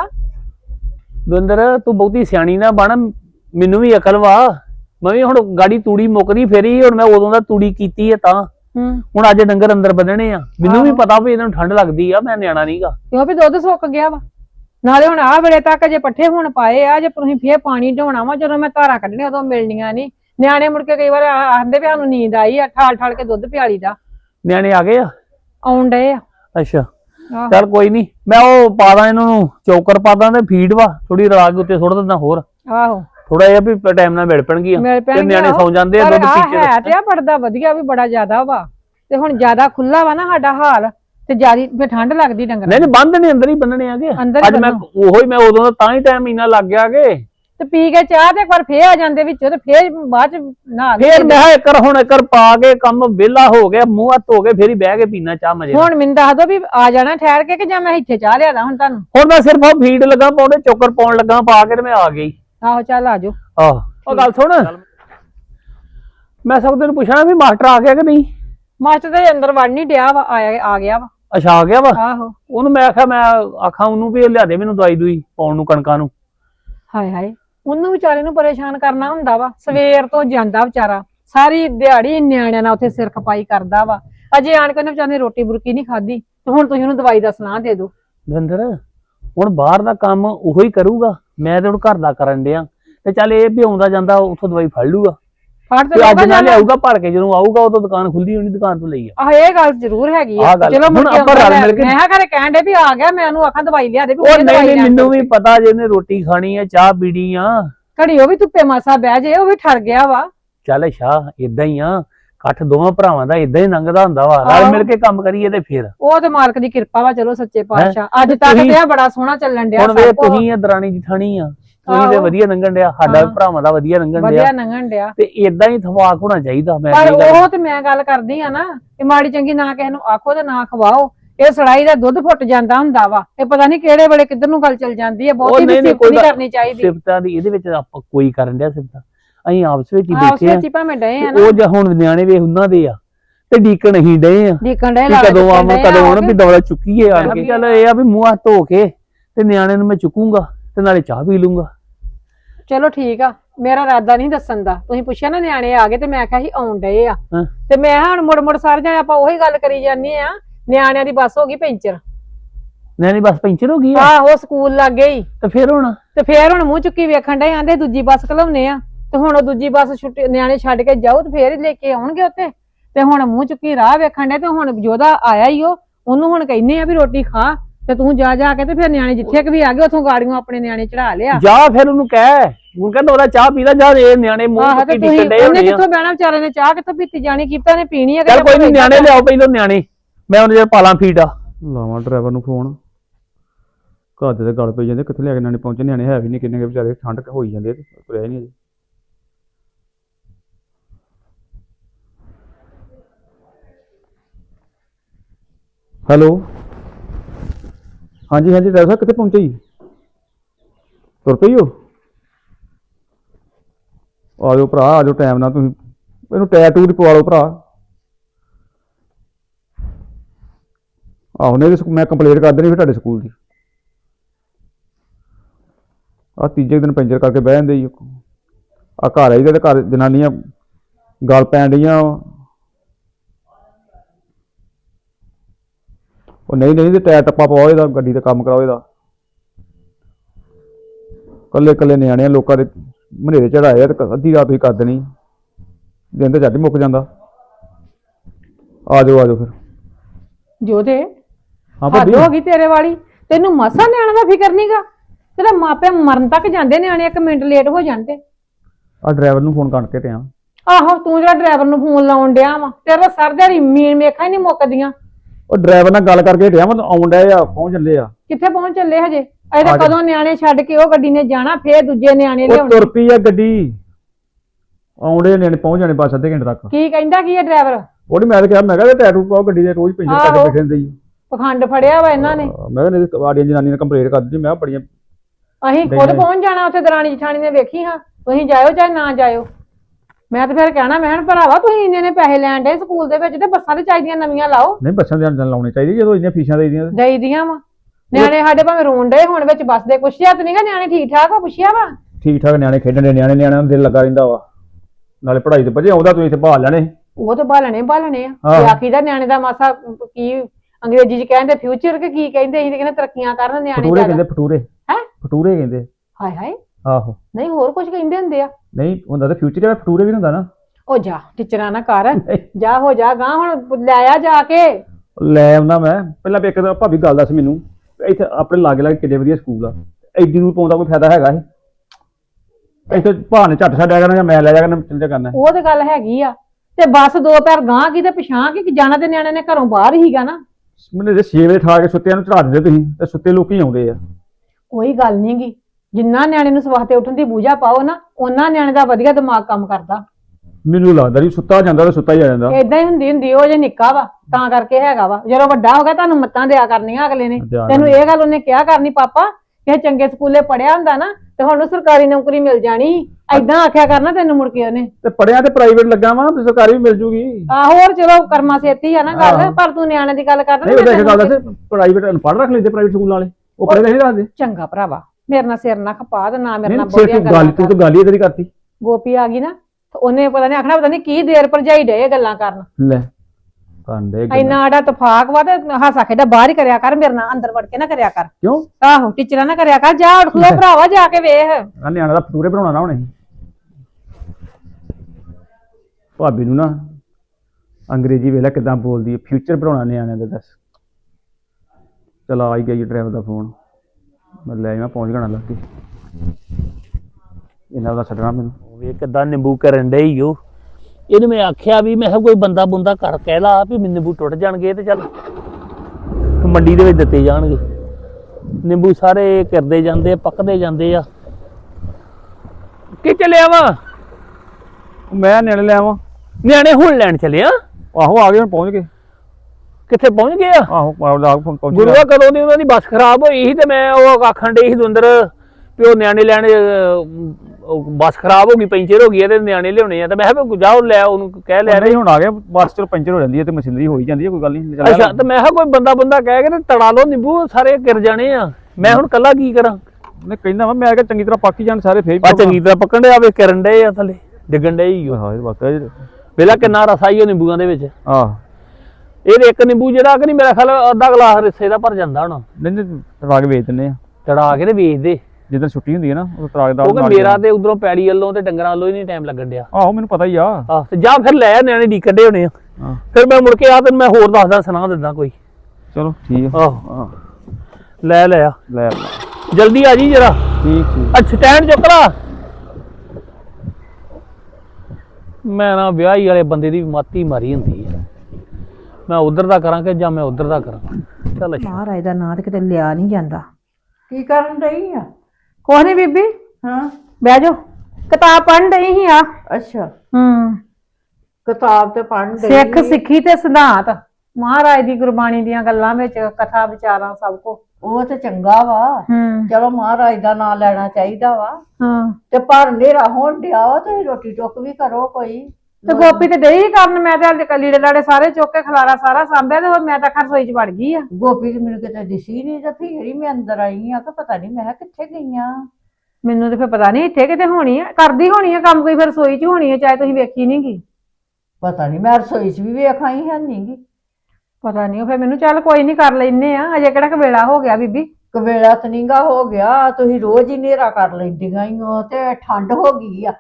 ਦੁੰਦਰ ਤੂੰ ਬਹੁਤੀ ਸਿਆਣੀ ਨਾ ਬਣ ਮੈਨੂੰ ਵੀ ਅਕਲ ਵਾ। ਮੈਂ ਵੀ ਹੁਣ ਗਾੜੀ ਤੂੜੀ ਮੁੱਕਦੀ ਫੇਰੀ ਹੁਣ ਮੈਂ ਉਦੋਂ ਦਾ ਤੂੜੀ ਕੀਤੀ ਹੈ ਤਾਂ। ਹੂੰ। ਹੁਣ ਅੱਜ ਡੰਗਰ ਅੰਦਰ ਬੰਨਣੇ ਆ। ਮੈਨੂੰ ਵੀ। ਪਤਾ ਵੀ ਇਹਨਾਂ ਨੂੰ ਠੰਡ ਲੱਗਦੀ ਆ ਮੈਂ ਨਿਆਣਾ ਨਹੀਂਗਾ ਕਿਉਂ ਵੀ ਦੁੱਧ ਸੁੱਕ ਗਿਆ ਵਾ। ਨਾਲੇ ਹੁਣ ਆ ਵੇਲੇ ਤੱਕ ਜੇ ਪੱਠੇ ਹੁਣ ਪਾਏ ਆ ਜੇ ਤੁਸੀਂ ਫੇਰ ਪਾਣੀ ਢੋਣਾ ਵਾ ਜਦੋਂ ਮੈਂ ਧਾਰਾਂ ਕੱਢਣੀਆਂ ਉਦੋਂ ਮਿਲਣੀਆਂ ਨਹੀਂ ਨਿਆਣੇ ਮੁੜ ਕੇ ਕਈ ਵਾਰ ਆਖਦੇ ਵੀ ਸਾਨੂੰ ਨੀਂਦ ਆਈ ਆ ਠਾਲ ਠਾਲ ਕੇ ਦੁੱਧ ਪਿਆਲੀ ਦਾ। ਨਿਆਣੇ ਆ ਗਏ ਆ? ਆਉਣ ਡਏ ਆ। ਅੱਛਾ। ਚੱਲ ਕੋਈ ਨਹੀਂ ਮੈਂ ਉਹ ਪਾ ਦਾਂ ਇਹਨਾਂ ਨੂੰ ਚੌਕਰ ਪਾ ਦਾਂ ਤੇ ਫੀਡ ਵਾ ਥੋੜੀ ਰਲਾ ਕੇ ਉੱਤੇ ਸੁੱਟ ਦਿੰਦਾ ਹੋਰ। ਆਹੋ। ਥੋੜਾ ਜਿਹਾ ਵੀ ਟਾਈਮ ਨਾਲ ਮਿਲ ਪੈਣਗੀਆਂ ਮਿਲ ਤੇ ਨਿਆਣੇ। ਸੌ ਜਾਂਦੇ ਆ ਦੁੱਧ ਪੀ ਕੇ ਹੈ ਤੇ ਆ ਪੜਦਾ ਵਧੀਆ ਵੀ ਬੜਾ ਜ਼ਿਆਦਾ ਵਾ ਤੇ ਹੁਣ ਜ਼ਿਆਦਾ ਖੁੱਲਾ ਵਾ ਨਾ ਸਾਡਾ ਹਾਲ ਤੇ ਜਿਆਦੀ ਫੇ ਠੰਡ ਲੱਗਦੀ ਡੰਗਰਾਂ ਨਹੀਂ ਨਹੀਂ ਬੰਨਣੇ ਅੰਦਰ ਹੀ ਬੰਨਣੇ ਆਗੇ ਅੰਦਰ ਹੀ ਅੱਜ ਮੈਂ ਉਹੋ ਹੀ ਮੈਂ ਉਦੋਂ ਦਾ ਤਾਂ ਹੀ ਟਾਈਮ ਇੰਨਾ ਲੱਗ ਗਿਆ ਕਿ। ਤੇ ਪੀ ਕੇ ਚਾਹ ਤੇ ਇੱਕ ਵਾਰ ਫੇਰ ਆ ਜਾਂਦੇ ਵਿੱਚੋਂ ਤੇ ਫੇਰ ਬਾਅਦ ਚ ਨਾ ਫੇਰ ਮੈਂ ਕਿਹਾ ਇੱਕ ਵਾਰ ਹੁਣ ਇੱਕ ਵਾਰ ਪਾ ਕੇ ਕੰਮ ਵਿਹਲਾ ਹੋ ਗਿਆ ਮੂੰਹ ਹੱਥ ਹੋ ਗਏ ਫੇਰ ਹੀ ਬਹਿ ਕੇ ਪੀਣਾ ਚਾਹ ਮਜੇ। ਹੁਣ ਮੈਨੂੰ ਦੱਸ ਦੋ ਵੀ ਆ ਜਾਣਾ ਠਹਿਰ ਕੇ ਕਿ ਜਾਂ ਮੈਂ ਇੱਥੇ ਚਾਹ ਲਿਆਦਾ ਹੁਣ ਤੁਹਾਨੂੰ? ਹੁਣ ਮੈਂ ਸਿਰਫ ਉਹ ਫੀਡ ਲੱਗਾ ਪਾਉਣੇ ਚੌਕਰ ਪਾਉਣ ਲੱਗਾ ਪਾ ਕੇ ਤੇ ਮੈਂ ਆ ਗਈ। ਆਹੋ ਚੱਲ ਆਜੋ ਆਹ ਉਹ ਗੱਲ ਸੁਣ। ਮੈਂ ਸਭ ਨੂੰ ਪੁੱਛਣਾ ਵੀ ਮਾਸਟਰ ਆ ਗਿਆ ਕਿ ਨਹੀਂ? ਮਾਸਟਰ ਦੇ ਅੰਦਰ ਵੜ ਨਹੀਂ ਡਿਆ ਵਾ ਆਇਆ ਆ ਗਿਆ ਵਾ। ਅੱਛਾ ਆ ਗਿਆ ਵਾ? ਆਹੋ। ਉਹਨੂੰ ਮੈਂ ਆਖਿਆ ਮੈਂ ਆਖਾਂ ਉਹਨੂੰ ਵੀ ਲਿਆ ਦੇ ਮੈਨੂੰ ਦਵਾਈ ਦੂਈ ਪਾਉਣ ਨੂੰ ਕਣਕਾਂ ਨੂੰ। ਹਾਏ ਹਾਏ ਉਹਨੂੰ ਵਿਚਾਰੇ ਨੂੰ ਪਰੇਸ਼ਾਨ ਕਰਨਾ ਹੁੰਦਾ ਵਾ। ਸਵੇਰ ਤੋਂ ਜਾਂਦਾ ਵਿਚਾਰਾ। ਸਾਰੀ ਦਿਹਾੜੀ ਨਿਆਣਿਆਂ ਨਾਲ ਉੱਥੇ ਸਿਰ ਖਪਾਈ ਕਰਦਾ ਵਾ। ਅਜੇ ਆਣ ਕੇ ਉਹਨੇ ਵਿਚਾਰੇ ਰੋਟੀ ਬੁਰਕੀ ਨਹੀਂ ਖਾਧੀ ਤੇ ਹੁਣ ਤੁਸੀਂ ਉਹਨੂੰ ਦਵਾਈ ਦਾ ਸਲਾਹ ਦੇ ਦਿਓ। ਦਵਿੰਦਰ ਹੁਣ ਬਾਹਰ ਦਾ ਕੰਮ ਉਹੋ ਹੀ ਕਰੂਗਾ ਮੈਂ ਤੇ ਹੁਣ ਘਰ ਦਾ ਕਰਨ ਡਿਆ। ਤੇ ਚੱਲ ਇਹ ਵੀ ਆਉਂਦਾ ਜਾਂਦਾ ਉੱਥੋਂ ਦਵਾਈ ਫੜ ਲੂਗਾ। ਫੜ ਤੇ ਤੇ ਅੱਜ ਲਊਗਾ ਨਾ ਚੱਲ। ਲਿਆਊਗਾ ਭਰ ਕੇ ਜਦੋਂ ਆਊਗਾ ਉਦੋਂ ਦੁਕਾਨ ਖੁੱਲੀ ਹੋਣੀ ਦੁਕਾਨ ਤੋਂ ਲਈ ਆ। ਆਹ ਇਹ ਗੱਲ ਜ਼ਰੂਰ ਹੈਗੀ ਆ। ਆਹ ਗੱਲ। ਚਲੋ ਮੁੜ ਹੁਣ ਕੇ ਆਪਾਂ ਆਉਂਦਾ ਰਲ ਮਿਲ ਲੈ। ਕੇ- ਮੈਂ ਕਿਹਾ ਘਰੇ ਕਹਿਣ ਦੇ ਵੀ ਆ ਗਿਆ ਮੈਂ ਉਹਨੂੰ ਆਖਾਂ ਦਵਾਈ ਲਿਆ ਦੇ ਵੀ ਉਹ ਉਹਨੇ ਨਹੀਂ ਦਵਾਈ ਨਹੀਂ ਲੈਣ ਮੈਨੂੰ ਤੁਰ ਵੀ ਪਤਾ ਜੇ ਉਹਨੇ ਰੋਟੀ ਖਾਣੀ ਆ ਚਾਹ ਪੀਣੀ ਆ। ਘੜੀ ਉਹ ਵੀ ਧੁੱਪੇ ਮਾਸਾ ਬਹਿ ਜੇ ਉਹ ਵੀ ਠਰ ਗਿਆ ਵਾ। ਚੱਲ ਸ਼ਾਹ ਇਦਾਂ ਹੀ ਆ। ਇਕੱਠ ਦੋਵਾਂ ਭਰਾਵਾਂ ਦਾ ਇਦਾਂ ਹੀ ਲੰਘਦਾ ਹੁੰਦਾ ਵਾ ਰਲ। ਮਿਲ ਕੇ ਕੰਮ ਕਰੀਏ ਤੇ ਫਿਰ। ਉਹ ਤੇ ਮਾਲਕ ਦੀ ਕਿਰਪਾ ਵਾ ਚਲੋ ਸੱਚੇ ਪਾਤਸ਼ਾਹ। ਅੱਜ ਤੱਕ ਤੇ ਇਹ ਬੜਾ ਸੋਹਣਾ ਚੱਲਣ ਡਿਆ ਹੁਣ ਵੇ। ਤੁਸੀਂ ਆ ਦਰਾਣੀ ਜਠਾਣੀ ਆ ਤੁਸੀਂ ਤੇ। ਵਧੀਆ ਲੰਘਣ ਡਿਆ ਸਾਡਾ। ਭਰਾਵਾਂ ਦਾ ਵਧੀਆ ਲੰਘਣ ਡਿਆ। ਵਧੀਆ ਲੰਘਣ ਡਿਆ। ਤੇ ਇਦਾਂ ਹੀ ਥਵਾਕ ਹੋਣਾ ਚਾਹੀਦਾ ਮੈਂ ਪਰ ਉਹ ਤੇ ਮੈਂ ਗੱਲ ਕਰਦੀ ਆ ਨਾ ਕਿ ਮਾੜੀ ਚੰਗੀ ਨਾ ਕਿਸੇ ਨੂੰ ਆਖੋ ਤੇ ਨਾ ਖਵਾਓ। ਇਹ ਸੜਾਈ ਦਾ ਦੁੱਧ ਫੁੱਟ ਜਾਂਦਾ ਹੁੰਦਾ ਵਾ। ਇਹ ਪਤਾ ਨਹੀਂ ਕਿਹੜੇ ਵੇਲੇ ਕਿੱਧਰ ਨੂੰ ਗੱਲ ਚੱਲ ਜਾਂਦੀ ਹੈ ਬਹੁਤੀ ਵੀ ਸਿਫਤ ਨਹੀਂ ਕਰਨੀ ਚਾਹੀਦੀ। ਸਿਫਤਾਂ ਦੀ ਇਹਦੇ ਵਿੱਚ ਆਪਾਂ ਕੋਈ ਕਰਨ ਡਿਆ ਸਿਫਤਾਂ। ਅਸੀਂ ਆਪਸ ਵਿੱਚ ਹੀ ਆਪਸ ਬੈਠੇ ਆ ਵਿੱਚ ਹੀ ਭਾਵੇਂ ਡਏ ਆ ਤੇ ਨਾ। ਉਹ ਜਾਂ ਹੁਣ ਨਿਆਣੇ ਵੇਖ ਉਹਨਾਂ ਦੇ ਆ ਤੇ ਡੀਕਣ ਅਸੀਂ ਡਏ ਆ। ਡੀਕਣ ਡਏ ਵੀ ਕਦੋਂ ਆਵਾਂ ਕਦੋਂ ਆਉਣ ਵੀ ਦੌੜਾ ਚੁੱਕੀਏ ਆਣ ਕੇ। ਵੀ- ਚੱਲ ਇਹ ਆ ਵੀ ਮੂੰਹ ਹੱਥ ਧੋ ਕੇ ਤੇ ਨਿਆਣੇ ਨੂੰ ਮੈਂ ਚੁੱਕੂੰਗਾ ਤੇ ਨਾਲੇ ਚਾਹ ਪੀ ਲੂੰਗਾ। ਚਲੋ ਠੀਕ ਆ ਮੇਰਾ ਇਰਾਦਾ ਨਹੀਂ ਦੱਸਣ ਦਾ। ਤੁਸੀਂ ਪੁੱਛਿਆ ਨਾ ਨਿਆਣੇ ਆ ਗਏ ਤੇ ਮੈਂ ਕਿਹਾ ਸੀ ਆਉਣ ਡਏ ਆ। ਹਾਂ। ਤੇ ਮੈਂ ਕਿਹਾ ਹੁਣ ਮੁੜ ਮੁੜ ਸਾਰੇ ਜਣੇ ਆਪਾਂ ਉਹੀ ਗੱਲ ਕਰੀ ਜਾਂਦੇ ਆ ਨਿਆਣਿਆਂ ਦੀ ਬੱਸ ਹੋ ਗਈ ਪੈਂਚਰ। ਨਹੀਂ ਨਹੀਂ ਬਸ ਪੈਂਚਰ ਹੋ ਗਈ ਆ? ਆਹੋ ਸਕੂਲ ਲੱਗ ਗਈ। ਤੇ ਫਿਰ ਹੁਣ? ਤੇ ਫੇਰ ਹੁਣ ਮੂੰਹ ਚੁੱਕੀ ਵੇਖਣ ਡਏ ਆਂਦੇ ਦੂਜੀ ਬੱਸ ਘਲਾਉਨੇ ਆ। ਤੇ ਹੁਣ ਉਹ ਦੂਜੀ ਬੱਸ ਛੁੱਟੀ ਨਿਆਣੇ ਛੱਡ ਕੇ ਜਾਓ ਤੇ ਫੇਰ ਹੀ ਲੈ ਕੇ ਆਉਣਗੇ ਉੱਥੇ। ਤੇ ਹੁਣ ਮੂੰਹ ਚੁੱਕੀ ਰਾਹ ਵੇਖਣ ਡਏ ਤੇ ਹੁਣ ਜੋਦਾ ਆਇਆ ਹੀ ਉਹ ਉਹਨੂੰ ਹੁਣ ਕਹਿੰਨੇ ਆ ਵੀ ਰੋਟੀ ਖਾ ਤੇ ਤੂੰ ਜਾ ਜਾ ਕੇ ਤੇ ਫਿਰ ਨਿਆਣੇ ਜਿੱਥੇ ਕਿ ਵੀ ਆ ਗਏ ਉੱਥੋਂ ਗਾੜੀਆਂ ਆਪਣੇ ਨਿਆਣੇ ਚੜਾ ਲਿਆ। ਜਾ ਫਿਰ ਉਹਨੂੰ ਕਹਿ ਉਹਨੂੰ ਕਹਿੰਦਾ ਉਹਦਾ ਚਾਹ ਪੀ ਲੈ ਜਾ ਇਹ ਨਿਆਣੇ ਮੂੰਹ ਤੇ ਡੀਕਣ ਡਏ ਉਹਨੇ ਹੋਣੇ ਆ। ਕਿੱਥੋਂ ਬਹਿਣਾ ਵਿਚਾਰੇ ਨੇ ਚਾਹ ਕਿੱਥੋਂ ਪੀਤੀ ਜਾਣੀ ਕੀਤਾ ਨੇ ਪੀਣੀ ਹੈ ਚੱਲ ਕੋਈ ਨਹੀਂ ਨਿਆਣੇ ਲਿਆਓ ਪਹਿਲਾਂ ਨਿਆਣੇ ਮੈਂ ਉਹਨੇ ਜਿਹੜਾ ਪਾਲਾਂ ਫੀਡ ਆ। ਲਾਵਾਂ ਡਰਾਈਵਰ ਨੂੰ ਫੋਨ। ਘਰ ਦੇ ਤਾਂ ਗੱਲ ਪਈ ਜਾਂਦੇ ਕਿੱਥੇ ਲੈ ਕੇ ਨਿਆਣੇ ਪਹੁੰਚੇ ਨਿਆਣੇ ਹੈ ਵੀ ਨਹੀਂ ਕਿੰਨੇ ਕੁ ਵਿਚਾਰੇ ਠੰਡ ਕੁ ਹੋਈ ਜਾਂਦੇ ਤੇ ਤੁਰਿਆ ਨਹੀਂ ਅਜੇ ਹੈਲੋ। ਹਾਂਜੀ ਹਾਂਜੀ ਡਰਾਈਵਰ ਸਾਹਿਬ, ਕਿੱਥੇ ਪਹੁੰਚੇ ਜੀ? ਤੁਰ ਪਈ ਹੋ? ਆ ਜਾਓ ਭਰਾ, ਆ ਜਾਓ ਟਾਈਮ ਨਾਲ ਤੁਸੀਂ। ਇਹਨੂੰ ਟੈਟੂ ਦੀ ਪਵਾ ਲਓ ਭਰਾ। ਆਹੋ ਨਹੀਂ ਮੈਂ ਕੰਪਲੇਂਟ ਕਰ ਦੇਣੀ ਫਿਰ ਤੁਹਾਡੇ ਸਕੂਲ ਦੀ। ਆ ਤੀਜੇ ਦਿਨ ਪੈਂਚਰ ਕਰਕੇ ਬਹਿ ਜਾਂਦੇ ਜੀ। ਆ ਘਰ ਆਈਦਾ ਤੇ ਘਰ ਜਨਾਨੀਆਂ ਗੱਲ ਪੈਣ ਡੀਆਂ ਉਹ ਨਹੀਂ ਨਹੀਂ ਤੇ ਟਾਇਰ ਟੱਪਾ ਪਵਾਓ ਇਹਦਾ ਗੱਡੀ ਤੇ ਕੰਮ ਕਰਾਓ ਇਹਦਾ। ਕੱਲੇ ਕੱਲੇ ਨਿਆਣੇ ਆ ਲੋਕਾਂ ਦੇ ਮਨੇਰੇ ਚੜਾਏ ਆ ਤੇ ਅੱਧੀ ਰਾਤ ਹੀ ਕਰ ਦੇਣੀ। ਦਿਨ ਤੇ ਹੀ ਮੁੱਕ ਜਾਂਦਾ। ਆ ਜਾਓ ਆ ਜਾਓ ਫਿਰ। ਜੋਦੇ ਹਾਂ ਭਾਬੀ। ਹੋ ਗਈ ਤੇਰੇ ਵਾਲੀ। ਤੈਨੂੰ ਮਸਾ ਨਿਆਣਾ ਦਾ ਫਿਕਰ ਨਹੀਂਗਾ ਤੇਰਾ ਮਾਪੇ ਮਰਨ ਤੱਕ ਜਾਂਦੇ ਨਿਆਣੇ ਇੱਕ ਮਿੰਟ ਲੇਟ ਹੋ ਜਾਂਦੇ ਆ ਡਰਾਈਵਰ ਨੂੰ ਫੋਨ ਕਰਕੇ ਤੇ ਆ। ਆਹੋ ਤੂੰ ਜਿਹੜਾ ਡਰਾਈਵਰ ਨੂੰ ਫੋਨ ਲਾਉਣ ਡਿਆ ਵਾ ਤੇਰਾ ਸਰ ਦਿਹਾੜੀ ਮੀਨ ਮੇਖਾਂ ਹੀ ਨਹੀਂ ਮੁੱਕਦੀਆਂ। ਉਹ ਡਰਾਈਵਰ ਨਾਲ ਗੱਲ ਕਰਕੇ ਹਟਿਆ ਮੈਂ ਆਉਣ ਡਿਆ ਆ ਪਹੁੰਚ ਚੱਲੇ ਆ। ਕਿੱਥੇ ਪਹੁੰਚ ਚੱਲੇ ਹਜੇ? ਅਜੇ ਤਾਂ। ਕਦੋਂ ਨਿਆਣੇ ਛੱਡ ਕੇ ਉਹ ਗੱਡੀ ਨੇ ਜਾਣਾ ਫੇਰ ਦੂਜੇ ਨਿਆਣੇ ਉਹ ਲਿਆਉਣੇ। ਤੁਰ ਪਈ ਆ ਗੱਡੀ। ਆਉਂਦੇ ਨੇ ਪਹੁੰਚ ਜਾਣੇ ਬਸ ਅੱਧੇ ਘੰਟੇ ਤੱਕ। ਕੀ ਕਹਿੰਦਾ ਕੀ ਹੈ ਡਰਾਈਵਰ? ਉਹਨੇ ਮੈਂ ਤਾਂ ਕਿਹਾ ਮੈਂ ਕਿਹਾ ਟੈਟੂ ਪਾਓ ਗੱਡੀ ਦੇ ਰੋਜ਼ ਕਰਕੇ ਆਹੋ। ਬੈਠੇ ਹੁੰਦੇ ਜੀ। ਪਖੰਡ ਫੜਿਆ ਵਾ ਇਹਨਾਂ ਨੇ। ਮੈਂ ਕਿਹਾ ਨਹੀਂ ਆੜੀਆਂ ਜਨਾਨੀ ਨੇ ਕੰਪਲੇਂਟ ਕਰ ਦਿੱਤੀ ਮੈਂ ਕਿਹਾ ਬੜੀਆਂ ਅਸੀਂ ਖੁਦ ਨਹੀਂ। ਪਹੁੰਚ ਜਾਣਾ ਉੱਥੇ ਦਰਾਣੀ ਜਠਾਣੀ ਨੇ ਵੇਖੀ ਹਾਂ। ਤੁਸੀਂ ਜਾਇਓ ਚਾਹੇ ਨਾ ਜਾਇਓ। ਮੈਂ ਤਾਂ ਫਿਰ ਕਹਿਣਾ ਮੈਂ ਕਿਹਾ ਭਰਾਵਾ ਤੁਸੀਂ ਇੰਨੇ ਨੇ ਪੈਸੇ ਲੈਣ ਦੇ ਸਕੂਲ ਦੇ ਵਿੱਚ ਤੇ ਬੱਸਾਂ ਤੇ ਚਾਹੀਦੀਆਂ ਨਵੀਆਂ ਲਾਓ। ਨਹੀਂ ਬੱਸਾਂ ਦੇ ਲਾਉਣੇ ਚਾਹੀਦੇ ਜਦੋਂ ਇੰਨੀਆਂ ਫੀਸਾਂ ਦੇ ਦੀਆਂ ਦੇਈਦੀਆਂ ਵਾ। ਨਿਆਣੇ ਸਾਡੇ ਭਾਵੇਂ ਰੋਣ ਡੇ ਹੁਣ ਵਿੱਚ ਬੱਸ ਦੇ ਪੁੱਛਿਆ ਤੇ ਨਹੀਂਗਾ ਨਿਆਣੇ ਠੀਕ ਠਾਕ ਆ ਪੁੱਛਿਆ ਵਾ? ਠੀਕ ਠਾਕ ਨਿਆਣੇ ਖੇਡਣ ਦੇ ਨਿਆਣੇ ਨਿਆਣਿਆਂ ਨੂੰ ਦਿਲ ਲੱਗਾ ਰਹਿੰਦਾ ਵਾ। ਨਾਲੇ ਪੜ੍ਹਾਈ ਤੇ ਵਜੇ ਆਉਂਦਾ ਤੂੰ ਇੱਥੇ ਭਾਲ ਲੈਣੇ। ਉਹ ਤਾਂ ਬਾਲਣੇ ਬਾਲਣੇ ਆ। ਆਹੋ। ਤੇ ਆਖੀ ਦਾ ਨਿਆਣੇ ਦਾ ਮਾਸਾ ਕੀ ਅੰਗਰੇਜ਼ੀ ਚ ਕਹਿੰਦੇ ਫਿਊਚਰ ਕਿ ਕੀ ਕਹਿੰਦੇ ਸੀ ਤੇ ਕਹਿੰਦੇ ਤਰੱਕੀਆਂ ਕਰਨ ਨਿਆਣੇ ਫਟੂਰੇ ਜ਼ਿਆਦਾ। ਕਹਿੰਦੇ ਫਟੂਰੇ। ਹੈਂ? ਫਟੂਰੇ ਕਹਿੰਦੇ। ਹਾਏ ਹਾਏ ਆਹੋ। ਨਹੀਂ ਹੋਰ ਕੁਝ ਕਹਿੰਦੇ ਹੁੰਦੇ ਆ। ਨਹੀਂ ਹੁੰਦਾ ਤਾਂ ਫਿਊਚਰ ਹੈ ਫਟੂਰੇ ਵੀ ਹੁੰਦਾ ਨਾ। ਉਹ ਜਾ ਟੀਚਰਾਂ ਨਾ ਕਰ। ਜਾ ਹੋ ਜਾ ਗਾਂ ਹੁਣ ਲੈ ਆ ਜਾ ਕੇ। ਲੈ ਆਉਂਦਾ ਮੈਂ। ਪਹਿਲਾਂ ਵੀ ਇੱਕ ਤਾਂ ਭਾਬੀ ਗੱਲ ਦੱਸ ਮੈਨੂੰ ਇੱਥੇ ਆਪਣੇ ਲਾਗੇ ਲਾਗੇ ਕਿੱਡੇ ਵਧੀਆ ਸਕੂਲ ਆ। ਐਡੀ ਦੂਰ ਪਾਉਂਦਾ ਕੋਈ ਫਾਇਦਾ ਹੈਗਾ ਇਹ ਇੱਥੇ ਭਾਣੇ ਝੱਟ ਛੱਡਿਆ ਕਰਨਾ ਜਾਂ ਮੈਂ ਲੈ ਜਾ ਕਰਨਾ ਚੱਲ ਜਾ ਕਰਨਾ। ਉਹ ਤੇ ਗੱਲ ਹੈਗੀ ਆ। ਤੇ ਬੱਸ ਦੋ ਪੈਰ ਗਾਂ ਕੀ ਤੇ ਪਿਛਾਂ ਕੀ ਜਾਣਾ ਤੇ ਨਿਆਣੇ ਨੇ ਘਰੋਂ ਬਾਹਰ ਹੀਗਾ ਨਾ। ਮੈਨੂੰ ਜੇ 6 ਵਜੇ ਠਾ ਕੇ ਸੁੱਤਿਆਂ ਨੂੰ ਚੜਾ ਦਿੰਦੇ ਤੁਸੀਂ ਤੇ ਸੁੱਤੇ ਲੋਕੀ ਆਉਂਦੇ ਆ। ਕੋਈ ਗੱਲ ਨੀ ਗੀ। ਜਿੰਨਾ ਨਿਆਣੇ ਨੂੰ ਸਵਾਤੇ ਉੱਠਣ ਦੀ ਬੂਝਾ ਪਾਓ ਨਾ ਉਹਨਾਂ ਨਿਆਣੇ ਦਾ ਵਧੀਆ ਦਿਮਾਗ ਕੰਮ ਕਰਦਾ। ਮੈਨੂੰ ਲੱਗਦਾ ਵੀ ਸੁੱਤਾ ਜਾਂਦਾ ਤਾਂ ਸੁੱਤਾ ਹੀ ਆ ਜਾਂਦਾ। ਏਦਾਂ ਹੀ ਹੁੰਦੀ ਹੁੰਦੀ ਉਹ ਜੇ ਨਿੱਕਾ ਵਾ ਤਾਂ ਕਰਕੇ ਹੈਗਾ ਵਾ। ਜਦੋਂ ਵੱਡਾ ਹੋ ਗਿਆ ਤੁਹਾਨੂੰ ਮੱਤਾਂ ਦਿਆ ਕਰਨੀਆਂ ਅਗਲੇ ਨੇ। ਦਿਆ ਤੈਨੂੰ ਇਹ ਗੱਲ ਉਹਨੇ ਕਿਹਾ ਕਰਨੀ ਪਾਪਾ ਕਿ ਚੰਗੇ ਸਕੂਲੇ ਪੜਿਆ ਹੁੰਦਾ ਨਾ ਤੇ ਹੁਣ ਉਹਨੂੰ ਸਰਕਾਰੀ ਨੌਕਰੀ ਮਿਲ ਜਾਣੀ। ਐਦਾਂ ਆਖਿਆ ਕਰਨਾ ਤੈਨੂੰ ਮੁੜ ਕੇ ਉਹਨੇ। ਤੇ ਪੜਿਆ ਤੇ ਪ੍ਰਾਈਵੇਟ ਲੱਗਾ ਵਾਂ ਤੇ ਸਰਕਾਰੀ ਵੀ ਮਿਲ ਜੂਗੀ। ਆਹੋ ਹੋਰ ਚਲੋ ਕਰਮਾ ਸੇਤੀ ਆ ਨਾ ਗੱਲ ਆਹੋ। ਪਰ ਤੂੰ ਨਿਆਣੇ ਦੀ ਗੱਲ ਕਰਦਾ ਨਹੀਂ ਇੱਕ ਗੱਲ ਦੱਸ ਪ੍ਰਾਈਵੇਟ ਅਨਪੜ੍ਹ ਰੱਖ ਲੈਂਦੇ ਪ੍ਰਾਈਵੇਟ ਸਕੂਲ ਵਾਲੇ ਉਹ ਪੜ੍ਹੇ ਨਹੀਂ ਰੱਖਦੇ ਚੰਗਾ ਭਰਾਵਾ ਮੇਰੇ ਨਾਲ ਸਿਰ ਨਾ ਖਪਾ ਤੇ ਨਾ ਮੇਰੇ ਨਹੀਂ ਨਾਲ ਸਿਰਫ ਬੋਲੀਆਂ ਗੱਲ ਗੱਲਾਂ ਤੂੰ ਤਾਂ ਗੱਲ ਤੇਰੀ ਕਰਤੀ। ਗੋਪੀ ਆ ਗਈ ਨਾ ਤੇ ਉਹਨੇ ਪਤਾ ਨਹੀਂ ਆਖਣਾ ਪਤਾ ਨਹੀਂ ਕੀ ਦੇਰ ਭਰਜਾਈ ਡੇ ਗੱਲਾਂ ਕਰਨ। ਲੈ ਕੰਡੇ ਇੰਨਾ ਆੜਾ ਤਫਾਕ ਵਾ ਤੇ ਹਾਸਾ ਖੇਡਾ ਬਾਹਰ ਹੀ ਕਰਿਆ ਕਰ ਮੇਰੇ ਨਾਲ ਅੰਦਰ ਵੜ ਕੇ ਨਾ ਕਰਿਆ ਕਰ। ਕਿਉਂ? ਆਹੋ ਟੀਚਰਾਂ ਨਾ ਕਰਿਆ ਕਰ ਜਾ ਉੱਠ ਲੋ ਭਰਾਵਾ ਜਾ ਕੇ ਵੇਖ। ਆ ਨਿਆਣਾ ਦਾ ਫਟੂਰੇ ਬਣਾਉਣਾ ਨਾ ਹੁਣੇ ਭਾਬੀ ਨੂੰ ਨਾ ਅੰਗਰੇਜ਼ੀ ਵੇਲਾ ਕਿਦਾਂ ਬੋਲਦੀ ਹੈ ਫਿਊਚਰ ਬਣਾਉਣਾ ਨਿਆਣਿਆਂ ਦਾ ਦੱਸ। ਚਲ ਆ ਹੀ ਗਿਆ ਡਰਾਈਵਰ ਦਾ ਫੋਨ। ਮੈਂ ਲੈ ਮੈਂ ਪਹੁੰਚ ਗਣਾ ਲੱਗ ਇਹਨਾਂ ਦਾ ਛੱਡਣਾ ਮੈਨੂੰ। ਵੇ ਕਿਦਾਂ ਨਿੰਬੂ ਕਰਨ ਡੇ ਈ ਓ। ਇਹਨੂੰ ਮੈਂ ਆਖਿਆ ਵੀ ਮੈਂ ਕਿਹਾ ਕੋਈ ਬੰਦਾ ਬੁੰਦਾ ਕਰ ਕਹਿ ਲਾ ਵੀ ਮੈਨੂੰ ਨਿੰਬੂ ਟੁੱਟ ਜਾਣਗੇ ਤੇ ਚੱਲ। ਮੰਡੀ ਦੇ ਵਿੱਚ ਦਿੱਤੇ ਜਾਣਗੇ। ਨਿੰਬੂ ਸਾਰੇ ਕਿਰਦੇ ਜਾਂਦੇ ਆ, ਪੱਕਦੇ ਜਾਂਦੇ ਆ। ਕਿ ਚੱਲਿਆ ਵਾ? ਮੈਂ ਨਿਆਣੇ ਲੈ ਆਵਾਂ। ਨਿਆਣੇ ਹੁਣ ਲੈਣ ਚੱਲਿਆ ਆਹੋ ਆ ਗਏ ਹੁਣ ਪਹੁੰਚ ਗਏ। ਕਿੱਥੇ ਪਹੁੰਚ ਗਏ ਆ? ਆਹੋ ਲਾਗ ਪਹੁੰਚ ਗੁਰੂਆ ਕਦੋਂ ਦੀ ਉਹਨਾਂ ਦੀ ਬੱਸ ਖਰਾਬ ਹੋਈ ਸੀ ਤੇ ਮੈਂ ਉਹ ਆਖਣ ਡਈ ਸੀ ਦਵਿੰਦਰ ਵੀ ਉਹ ਨਿਆਣੇ ਲੈਣ ਬੱਸ ਖਰਾਬ ਹੋ ਗਈ ਪੈਂਚਰ ਹੋ ਗਈ ਤੇ ਨਿਆਣੇ ਲਿਆਉਣੇ ਆ। ਤੇ ਮੈਂ ਕਿਹਾ ਜਾਓ ਲੈ ਉਹਨੂੰ ਕਹਿ ਲਿਆ ਨਹੀਂ ਹੁਣ ਆ ਗਏ ਬੱਸ ਚਲੋ ਪੰਚਰ ਹੋ ਜਾਂਦੀ ਹੈ ਤੇ ਮਸ਼ੀਨਰੀ ਹੋ ਹੀ ਜਾਂਦੀ ਹੈ ਕੋਈ ਗੱਲ ਨਹੀਂ ਅੱਛਾ ਤੇ ਮੈਂ ਕਿਹਾ ਕੋਈ ਬੰਦਾ ਬੰਦਾ ਕਹਿ ਕੇ ਤੇ ਤੜਾ ਲਓ ਨਿੰਬੂ ਸਾਰੇ ਗਿਰ ਜਾਣੇ ਆ। ਮੈਂ ਹੁਣ ਕੱਲਾ ਕੀ ਕਰਾਂ? ਨੇ ਕਹਿੰਦਾ ਵਾ ਮੈਂ ਕਿਹਾ ਚੰਗੀ ਤਰ੍ਹਾਂ ਪੱਕ ਜਾਣ ਸਾਰੇ ਫੇਰ ਆ ਚੰਗੀ ਤਰ੍ਹਾਂ ਪੱਕਣ ਦੇ ਆਵੇ ਕਿਰਨ ਡੇ ਆ ਥੱਲੇ ਡਿੱਗਣ ਡੇ ਹੀ ਹਾਂ ਇਹ ਵਾਕਈ ਵੇਲਾ ਕਿੰਨਾ ਰਸਾ ਹੀ ਉਹ ਨਿੰਬੂਆਂ ਦੇ ਵਿੱਚ? ਆਹ। ਇਹ ਇੱਕ ਨਿੰਬੂ ਜਿਹੜਾ ਕਿ ਨਹੀਂ ਮੇਰਾ ਖਿਆਲ ਅੱਧਾ ਗਲਾਸ ਰਿੱਸੇ ਦਾ ਭਰ ਜਾਂਦਾ ਹੁਣ। ਨਹੀਂ ਨਹੀਂ ਰਾਗ ਵੇਚ ਦਿੰਨੇ ਆ। ਤੜਾ ਕੇ ਤੇ ਵੇਚ ਦੇ। ਜਿੱਦਾਂ ਛੁੱਟੀ ਹੁੰਦੀ ਹੈ ਨਾ ਉਹ ਤਰਾਗ ਦਾ ਕਿਉਂਕਿ ਮੇਰਾ ਤੇ ਉਧਰੋਂ ਪੈੜੀ ਵੱਲੋਂ ਤੇ ਡੰਗਰਾਂ ਵੱਲੋਂ ਹੀ ਨਹੀਂ ਟਾਈਮ ਲੱਗਣ ਡਿਆ। ਆਹੋ ਮੈਨੂੰ ਪਤਾ ਹੀ ਆ। ਆਹ ਤੇ ਜਾ ਫਿਰ ਲੈ ਆ ਨਿਆਣੇ ਡੀਕਣ ਡੇ ਹੋਣੇ ਆ। ਫਿਰ ਮੈਂ ਮੁੜ ਕੇ ਆ ਤੈਨੂੰ ਮੈਂ ਹੋਰ ਦੱਸਦਾ ਸੁਣਾ ਦਿੰਦਾ ਕੋਈ। ਚਲੋ ਠੀਕ ਆ। ਆਹੋ। ਲੈ ਲੈ ਆ। ਲੈ। ਜਲਦੀ ਆ ਜੀ ਜਰਾ। ਠੀਕ ਠੀਕ। ਆ ਸਟੈਂਡ ਚੁੱਕ ਲਾ। ਮੈਂ ਨਾ ਵਿਆਹੀ ਵਾਲੇ ਬੰਦੇ ਦੀ ਮਾਤੀ ਮਾਰੀ ਹੁੰਦੀ ਹੈ ਮੈਂ ਉਧਰ ਦਾ ਕਰਾਂ ਕਿ ਜਾਂ ਮੈਂ ਉਧਰ ਦਾ ਕਰਾਂ? ਚੱਲ ਅੱਛਾ। ਮਹਾਰਾਜ ਦਾ ਨਾਂ ਤੇ ਕਿਤੇ ਲਿਆ ਨਹੀਂ ਜਾਂਦਾ। ਕੀ ਕਰਨ ਰਹੀ ਆ? ਕੁਛ ਨਹੀਂ ਬੀਬੀ। ਹਾਂ। ਬਹਿ ਜਾਓ। ਕਿਤਾਬ ਪੜ੍ਹਨ ਡਈ ਆ। ਅੱਛਾ। ਹੂੰ। ਕਿਤਾਬ ਤੇ ਪੜ੍ਹਨ ਡਈ ਸਿੱਖ ਸਿੱਖੀ ਤੇ ਸਿਧਾਂਤ। ਮਹਾਰਾਜ ਦੀ ਗੁਰਬਾਣੀ ਦੀਆਂ ਗੱਲਾਂ ਵਿੱਚ ਕਥਾ ਵਿਚਾਰਾਂ ਸਭ ਕੋ। ਉਹ ਤੇ ਚੰਗਾ ਵਾ। ਹੂੰ। ਚਲੋ ਮਹਾਰਾਜ ਦਾ ਨਾਮ ਲੈਣਾ ਚਾਹੀਦਾ ਵਾ। ਹਾਂ। ਤੇ ਪਰ ਹਨੇਰਾ ਹੋਣ ਡਿਆ ਵਾ ਤੇ ਰੋਟੀ ਟੁੱਕ ਵੀ ਕਰੋ ਕੋਈ। ਤੇ ਗੋਪੀ ਤੇ ਡਈ ਕਰਨ ਮੈਂ ਤੇ ਹਾਲੇ ਲੀੜੇ ਲਾੜੇ ਸਾਰੇ ਚੁੱਕ ਕੇ ਖਲਾਰਾ ਸਾਰਾ ਸਾਂਭਿਆ ਤੇ ਉਹ ਮੈਂ ਤਾਂ ਖਰ ਰਸੋਈ ਚ ਵੜ ਗਈ ਆ। ਗੋਪੀ ਤੇ ਮੈਨੂੰ ਕਿਤੇ ਦਿਸੀ ਨਹੀਂ ਤੇ ਫੇਰ ਹੀ ਮੈਂ ਅੰਦਰ ਆਈ ਆ ਕਿ ਪਤਾ ਨਹੀਂ ਮੈਂ ਕਿਹਾ ਕਿੱਥੇ ਗਈਆਂ? ਮੈਨੂੰ ਤੇ ਫਿਰ ਪਤਾ ਨਹੀਂ ਇੱਥੇ ਕਿਤੇ ਹੋਣੀ ਆ ਕਰਦੀ ਹੋਣੀ ਆ ਕੰਮ ਕੋਈ ਫਿਰ ਰਸੋਈ ਚ ਹੋਣੀ ਆ ਚਾਹੇ ਤੁਸੀਂ ਵੇਖੀ ਨੀ ਗੀ। ਪਤਾ ਨਹੀਂ ਮੈਂ ਰਸੋਈ 'ਚ ਵੀ ਵੇਖ ਆਈ ਹੈ ਨੀ ਗੀ। ਪਤਾ ਨਹੀਂ ਫਿਰ ਮੈਨੂੰ ਚੱਲ ਕੋਈ ਨਹੀਂ ਕਰ ਲੈਨੇ ਆ ਅਜੇ ਕਿਹੜਾ ਕੁ ਵੇਲਾ ਹੋ ਗਿਆ ਬੀਬੀ? ਕਵੇਲਾ ਤਨੀਗਾ ਹੋ ਗਿਆ ਤੁਸੀਂ ਰੋਜ਼ ਹੀ ਹਨੇਰਾ ਕਰ ਲੈਂਦੀਆਂ ਹੀ ਹੋ ਤੇ ਠੰਡ ਹੋ ਗਈ ਆ।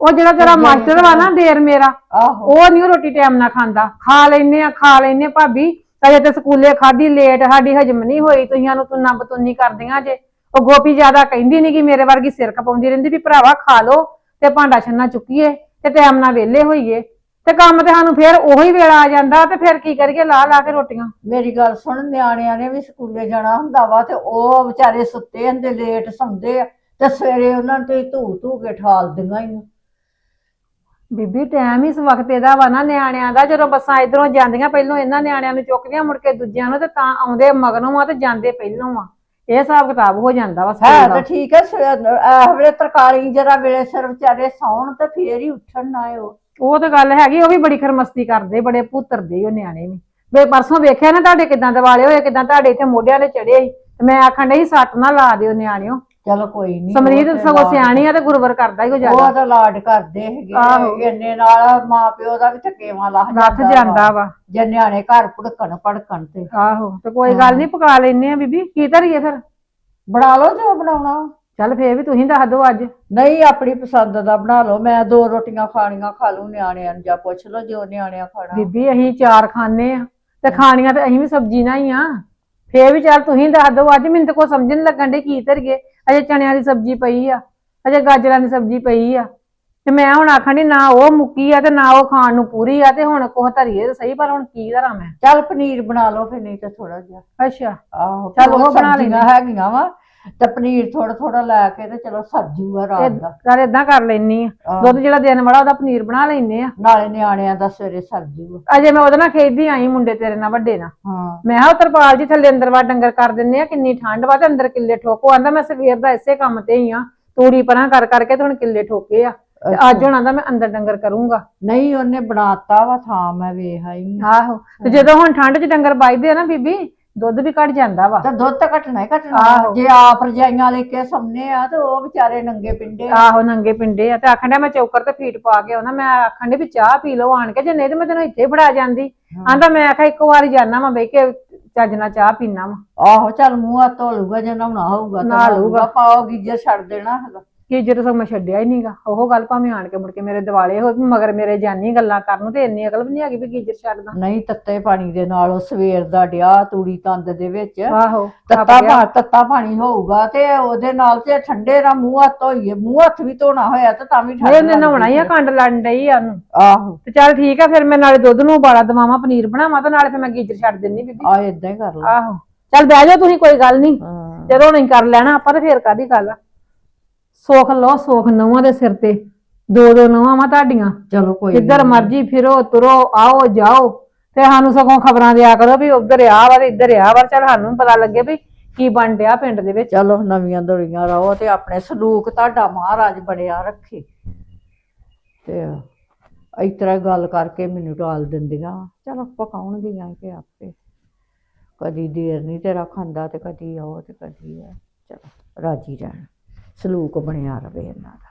ਉਹ ਜਿਹੜਾ ਤੇਰਾ ਮਾਸਟਰ ਵਾ ਨਾ ਦੇਰ ਮੇਰਾ ਆਹੋ। ਉਹ ਨਹੀਂ ਰੋਟੀ ਟਾਈਮ ਨਾਲ ਖਾਂਦਾ। ਖਾ ਲੈਨੇ ਆ ਖਾ ਲੈਨੇ ਭਾਬੀ। ਅਜੇ ਤੇ ਸਕੂਲੇ ਖਾਦੀ ਲੇਟ ਸਾਡੀ ਹਜਮ ਨਹੀਂ ਹੋਈ। ਤੁਸੀਂ ਸਾਨੂੰ ਤੁੰਨਾ ਬਤੁੰਨੀ ਕਰਦੀਆਂ ਜੇ। ਉਹ ਗੋਪੀ ਜ਼ਿਆਦਾ ਕਹਿੰਦੀ ਨਹੀਂ ਕਿ ਮੇਰੇ ਵਰਗੀ ਸਿਰ ਖਪਾਉਂਦੀ ਰਹਿੰਦੀ ਵੀ ਭਰਾਵਾ ਖਾ ਲੋ ਤੇ ਭਾਂਡਾ ਛੰਨਾ ਚੁੱਕੀਏ ਤੇ ਟਾਈਮ ਨਾਲ ਵਿਹਲੇ ਹੋਈਏ। ਤੇ ਕੰਮ ਤੇ ਸਾਨੂੰ ਫੇਰ ਉਹੀ ਵੇਲਾ ਆ ਜਾਂਦਾ ਤੇ ਫਿਰ ਕੀ ਕਰੀਏ ਲਾ ਲਾ ਕੇ ਰੋਟੀਆਂ। ਮੇਰੀ ਗੱਲ ਸੁਣ ਨਿਆਣਿਆਂ ਨੇ ਵੀ ਸਕੂਲੇ ਜਾਣਾ ਹੁੰਦਾ ਵਾ ਤੇ ਉਹ ਵਿਚਾਰੇ ਸੁੱਤੇ ਹੁੰਦੇ ਲੇਟ ਸੌਂਦੇ ਆ ਤੇ ਸਵੇਰੇ ਉਹਨਾਂ ਤੇ ਧੂ ਧੂ ਕੇ ਠਾਲਦੀਆਂ ਹੀ ਬੀਬੀ ਟਾਈਮ ਹੀ ਇਸ ਵਕਤ ਇਹਦਾ ਵਾ ਨਾ ਨਿਆਣਿਆਂ ਦਾ ਜਦੋਂ ਬੱਸਾਂ ਇਧਰੋਂ ਜਾਂਦੀਆਂ ਪਹਿਲੋਂ ਇਹਨਾਂ ਨਿਆਣਿਆਂ ਨੂੰ ਚੁੱਕਦੀਆਂ ਮੁੜ ਕੇ ਦੂਜਿਆਂ ਨੂੰ ਤੇ ਤਾਂ ਆਉਂਦੇ ਮਗਰੋਂ ਆ ਤੇ ਜਾਂਦੇ ਪਹਿਲੋਂ ਆ। ਇਹ ਹਿਸਾਬ ਕਿਤਾਬ ਹੋ ਜਾਂਦਾ ਵਾ ਹੈ ਤਾਂ ਦਾ ਠੀਕ ਹੈ ਇਹ ਵੇਲੇ ਤਰਕਾਲੀ ਜਰਾ ਵੇਲੇ ਸਿਰ ਵਿਚਾਰੇ ਸੌਣ ਤੇ ਫੇਰ ਹੀ ਉੱਠਣ ਨਾ ਉਹ ਉਹ ਤਾਂ ਗੱਲ ਹੈਗੀ ਉਹ ਵੀ ਬੜੀ ਖਰਮਸਤੀ ਕਰਦੇ ਬੜੇ ਪੁੱਤਰਦੇ ਉਹ ਨਿਆਣੇ ਵੀ। ਵੇ ਪਰਸੋਂ ਵੇਖਿਆ ਨਾ ਤੁਹਾਡੇ ਕਿਦਾਂ ਦਿਵਾਲੇ ਹੋਏ ਕਿਦਾਂ ਤੁਹਾਡੇ ਇੱਥੇ ਮੋਢਿਆਂ ਤੇ ਚੜੇ ਸੀ ਤੇ ਮੈਂ ਆਖਣ ਡਈ ਸੱਟ ਨਾ ਲਾ ਦਿਓ ਨਿਆਣਿਓ। ਚਲੋ ਕੋਈ ਨਹੀਂ ਸਮਰੀਤ ਸਗੋਂ ਸਿਆਣੀ ਆ ਤੇ ਗੁਰਵਰ ਕਰਦਾ ਹੀ ਉਹ ਉਹ ਜ਼ਿਆਦਾ ਤਾਂ ਲਾਡ ਕਰਦੇ ਹੈਗੇ। ਇੰਨੇ ਨਾਲ ਮਾਂ ਪਿਓ ਦਾ ਵੀ ਥਕੇਵਾ ਲੱਥ ਲੱਥ ਜਾਂਦਾ ਵਾ। ਜੇ ਨਿਆਣੇ ਘਰ ਭੜਕਣ ਭੜਕਣ ਤੇ। ਆਹੋ ਤੇ ਕੋਈ ਗੱਲ ਨਹੀਂ ਪਕਾ ਲੈਨੇ ਆ ਬੀਬੀ। ਕੀ ਧਰੀਏ ਫਿਰ? ਬਣਾ ਲਓ ਜੋ ਬਣਾਉਣਾ। ਚੱਲ ਫੇਰ ਵੀ ਤੁਸੀਂ ਦੱਸ ਦਿਓ ਅੱਜ। ਨਹੀਂ ਆਪਣੀ ਪਸੰਦ ਦਾ ਬਣਾ ਲਓ। ਮੈਂ ਦੋ ਰੋਟੀਆਂ ਖਾਣੀਆਂ ਖਾ ਲੂ ਨਿਆਣਿਆਂ ਨੂੰ ਜਾਂ ਪੁੱਛ ਲਓ ਜੋ ਨਿਆਣਿਆਂ ਖਾਣਾ। ਬੀਬੀ ਅਸੀਂ ਚਾਰ ਖਾਣੇ ਆ। ਤੇ ਖਾਣੀਆਂ ਤੇ ਅਸੀਂ ਵੀ ਸਬਜ਼ੀ ਨਾਲ ਹੀ ਆ। ਫੇਰ ਵੀ ਚੱਲ ਤੁਸੀਂ ਦੱਸ ਦਿਓ ਅੱਜ ਮੈਨੂੰ ਤਾਂ ਕੋਈ ਸਮਝ ਨਹੀਂ ਲੱਗਣ ਦੇ ਕੀ ਧਰੀਏ। ਅਜੇ ਚਣਿਆਂ ਦੀ ਸਬਜ਼ੀ ਪਈ ਆ ਅਜੇ ਗਾਜਰਾਂ ਦੀ ਸਬਜ਼ੀ ਪਈ ਆ। ਤੇ ਮੈਂ ਹੁਣ ਆਖਣ ਡਈ ਨਾ ਉਹ ਮੁੱਕੀ ਆ ਤੇ ਨਾ ਉਹ ਖਾਣ ਨੂੰ ਪੂਰੀ ਆ ਤੇ ਹੁਣ ਕੋਹ ਧਰੀਏ ਤੇ ਸਹੀ ਪਰ ਹੁਣ ਕੀ ਧਰਾਂ ਮੈਂ? ਚੱਲ ਪਨੀਰ ਬਣਾ ਲਓ ਫਿਰ ਨਹੀਂ ਤਾਂ ਥੋੜਾ ਜਿਹਾ। ਅੱਛਾ। ਆਹੋ ਚੱਲ ਉਹ ਬਣਾ ਸਬਜ਼ੀਆਂ ਹੈਗੀਆਂ ਵਾ। ਤੇ ਪਨੀਰ ਥੋੜਾ ਥੋੜਾ ਲੈ ਕੇ ਤੇ ਚਲੋ ਸਬਜ਼ੂਗਾ ਰਾਤ ਦਾ। ਚੱਲ ਏਦਾਂ ਕਰ ਲੈਨੀ ਆ। ਆਹ। ਦੁੱਧ ਜਿਹੜਾ ਦੇਣ ਵਾਲਾ ਉਹਦਾ ਪਨੀਰ ਬਣਾ ਲੈਨੇ ਆ। ਨਾਲੇ ਨਿਆਣਿਆਂ ਦਾ ਸਵੇਰੇ ਸਬਜ਼ੂ। ਅਜੇ ਮੈਂ ਉਹਦੇ ਨਾਲ ਖੇਡਦੀ ਆਈ ਮੁੰਡੇ ਤੇਰੇ ਨਾਲ ਵੱਡੇ ਨਾਲ। ਹਾਂ। ਮੈਂ ਕਿਹਾ ਉਹ ਤਰਪਾਲ ਜੀ ਥੱਲੇ ਅੰਦਰ ਵਾ ਡੰਗਰ ਕਰ ਦਿੰਨੇ ਆ ਕਿੰਨੀ ਠੰਡ ਵਾ ਤੇ ਅੰਦਰ ਕਿੱਲੇ ਠੋਕੋ। ਆਂਦਾ ਮੈਂ ਸਵੇਰ ਦਾ ਇਸੇ ਕੰਮ ਤੇ ਹੀ ਆ। ਤੂੜੀ ਪਰਾਂ ਕਰ ਕਰਕੇ ਤੇ ਹੁਣ ਕਿੱਲੇ ਠੋਕੇ ਆ। ਤੇ ਅੱਜ ਹੁਣ ਆਂਦਾ ਮੈਂ ਅੰਦਰ ਡੰਗਰ ਕਰੂੰਗਾ। ਨਹੀਂ ਉਹਨੇ ਬਣਾਤਾ ਵਾ ਥਾਂ ਮੈਂ ਵੇਖ ਆਈ ਆਂ। ਆਹੋ। ਤੇ ਜਦੋਂ ਹੁਣ ਠੰਡ 'ਚ ਡੰਗਰ ਬਾਈਦੇ ਆ ਨਾ ਬੀਬੀ ਦੁੱਧ ਵੀ ਘਟ ਜਾਂਦਾ ਵਾ। ਤੇ ਦੁੱਧ ਤਾਂ ਘਟਣਾ ਹੀ ਘਟਣਾ ਆਹੋ। ਜੇ ਆਪ ਰਜਾਈਆਂ ਲੈ ਕੇ ਸਾਹਮਣੇ ਆ ਤੇ ਉਹ ਵਿਚਾਰੇ ਨੰਗੇ ਪਿੰਡੇ ਆ। ਆਹੋ ਨੰਗੇ ਪਿੰਡੇ ਆ। ਤੇ ਆਖਣ ਡਿਆ ਮੈਂ ਚੌਕਰ ਤੇ ਫੀਟ ਪਾ ਕੇ ਆਉਣਾ। ਮੈਂ ਆਖਣ ਡਈ ਵੀ ਚਾਹ ਪੀ ਲਓ ਆਣ ਕੇ ਜੇ ਨਹੀਂ ਤੇ ਮੈਂ ਤੈਨੂੰ ਇੱਥੇ ਹੀ ਫੜਾ ਜਾਂਦੀ। ਆਂਦਾ ਮੈਂ ਆਖਿਆ ਇੱਕ ਵਾਰੀ ਜਾਣਾ ਮੈਂ ਬਹਿ ਕੇ ਚੱਜ ਨਾਲ ਚਾਹ ਪੀਣਾ ਵਾ। ਆਹੋ ਚੱਲ ਮੂੰਹ ਹੱਥ ਧੋ ਲੂਗਾ ਜੇ ਨਹਾਉਣਾ ਹੋਊਗਾ ਤਾਂ ਨਹਾ ਲੂਗਾ। ਪਾਓ ਗੀਜਰ ਛੱਡ ਦੇਣਾ ਹੈਗਾ। ਕਿ ਜਦੋਂ ਸਭ ਮੈਂ ਛੱਡਿਆ ਹੀ ਨਹੀਂਗਾ ਉਹ ਗੱਲ ਭਾਵੇਂ ਆਣ ਕੇ ਮੁੜ ਕੇ ਮੇਰੇ ਦਿਵਾਲੇ ਹੋ ਮਗਰ ਮੇਰੇ ਜਾਨੀ ਗੱਲਾਂ ਕਰਨ ਨੂੰ ਤੇ ਇੰਨੀ ਅਕਲ ਵੀ ਨਹੀਂ ਹੈਗੀ ਵੀ ਗੀਜਰ ਛੱਡਦਾ। ਨਹੀਂ ਤੱਤੇ ਪਾਣੀ ਦੇ ਨਾਲ ਉਹ ਸਵੇਰ ਦਾ ਡਿਆ ਤੂੜੀ ਤੰਦ ਦੇ ਵਿੱਚ। ਆਹੋ ਤੱਤਾ। ਪਾ ਤੱਤਾ ਪਾਣੀ ਹੋਊਗਾ ਤੇ ਉਹਦੇ ਨਾਲ ਤੇ ਠੰਡੇ ਦਾ ਮੂੰਹ ਹੱਥ ਧੋਈਏ ਮੂੰਹ ਹੱਥ ਵੀ ਧੋਣਾ ਹੋਇਆ ਤੇ ਤਾਂ ਵੀ ਠੰਡ ਉਹਨੇ ਨਹਾਉਣਾ ਹੀ ਆ। ਕੰਡ ਲੜਨ ਡਈ ਆ ਉਹਨੂੰ। ਆਹੋ। ਤੇ ਚੱਲ ਠੀਕ ਆ ਫਿਰ ਮੈਂ ਨਾਲੇ ਦੁੱਧ ਨੂੰ ਉਬਾਲਾ ਦਵਾਵਾਂ ਪਨੀਰ ਬਣਾਵਾਂ ਤੇ ਨਾਲੇ ਫਿਰ ਮੈਂ ਗੀਜਰ ਛੱਡ ਦਿੰਨੀ ਬੀਬੀ। ਆ ਇਦਾਂ ਹੀ ਕਰ ਲਾ। ਆਹੋ। ਚੱਲ ਬਹਿ ਜਾਓ ਤੁਸੀਂ ਕੋਈ ਗੱਲ ਨਹੀਂ। ਜਦੋਂ ਨਹੀਂ ਕਰ ਲੈਣਾ ਆਪਾਂ ਤੇ ਫੇਰ ਕਾਦੀ ਗੱਲ ਆ? ਸੁੱਖ ਲਓ ਸੁੱਖ ਨਵਾਂ ਦੇ ਸਿਰ ਤੇ। ਦੋ ਦੋ ਨਵਾਂ ਵਾ ਤੁਹਾਡੀਆਂ। ਚਲੋ ਕੋਈ ਜਿੱਧਰ ਨੀ। ਮਰਜ਼ੀ ਫਿਰੋ ਤੁਰੋ ਆਓ ਜਾਓ। ਤੇ ਸਾਨੂੰ ਸਗੋਂ ਖਬਰਾਂ ਦਿਆ ਕਰੋ ਵੀ ਉਧਰ ਆ ਵਾ ਤੇ ਇੱਧਰ ਆ ਵਾ। ਚੱਲ ਸਾਨੂੰ ਪਤਾ ਲੱਗੇ ਵੀ ਕੀ ਬਣ ਡਿਆ ਪਿੰਡ ਦੇ ਵਿੱਚ। ਚਲੋ ਨਵੀਆਂ ਦੌੜੀਆਂ ਰਹੋ ਤੇ ਆਪਣੇ ਸਲੂਕ ਤੁਹਾਡਾ ਮਹਾਰਾਜ ਬਣਿਆ ਰੱਖੇ। ਤੇ ਇਸ ਤਰ੍ਹਾਂ ਗੱਲ ਕਰਕੇ ਮੈਨੂੰ ਟਾਲ ਦਿੰਦੀਆਂ। ਚਲੋ ਪਕਾਉਣਗੀਆਂ ਕਿ ਆਪੇ। ਕਦੀ ਦੇਰ ਨਹੀਂ ਤੇਰਾ ਖਾਂਦਾ ਤੇ ਕਦੀ ਉਹ ਤੇ ਕਦੀ ਇਹ ਚਲੋ ਰਾਜੀ ਰਹਿਣ। ਸਲੂਕ ਬਣਿਆ ਰਵੇ ਇਹਨਾਂ ਦਾ।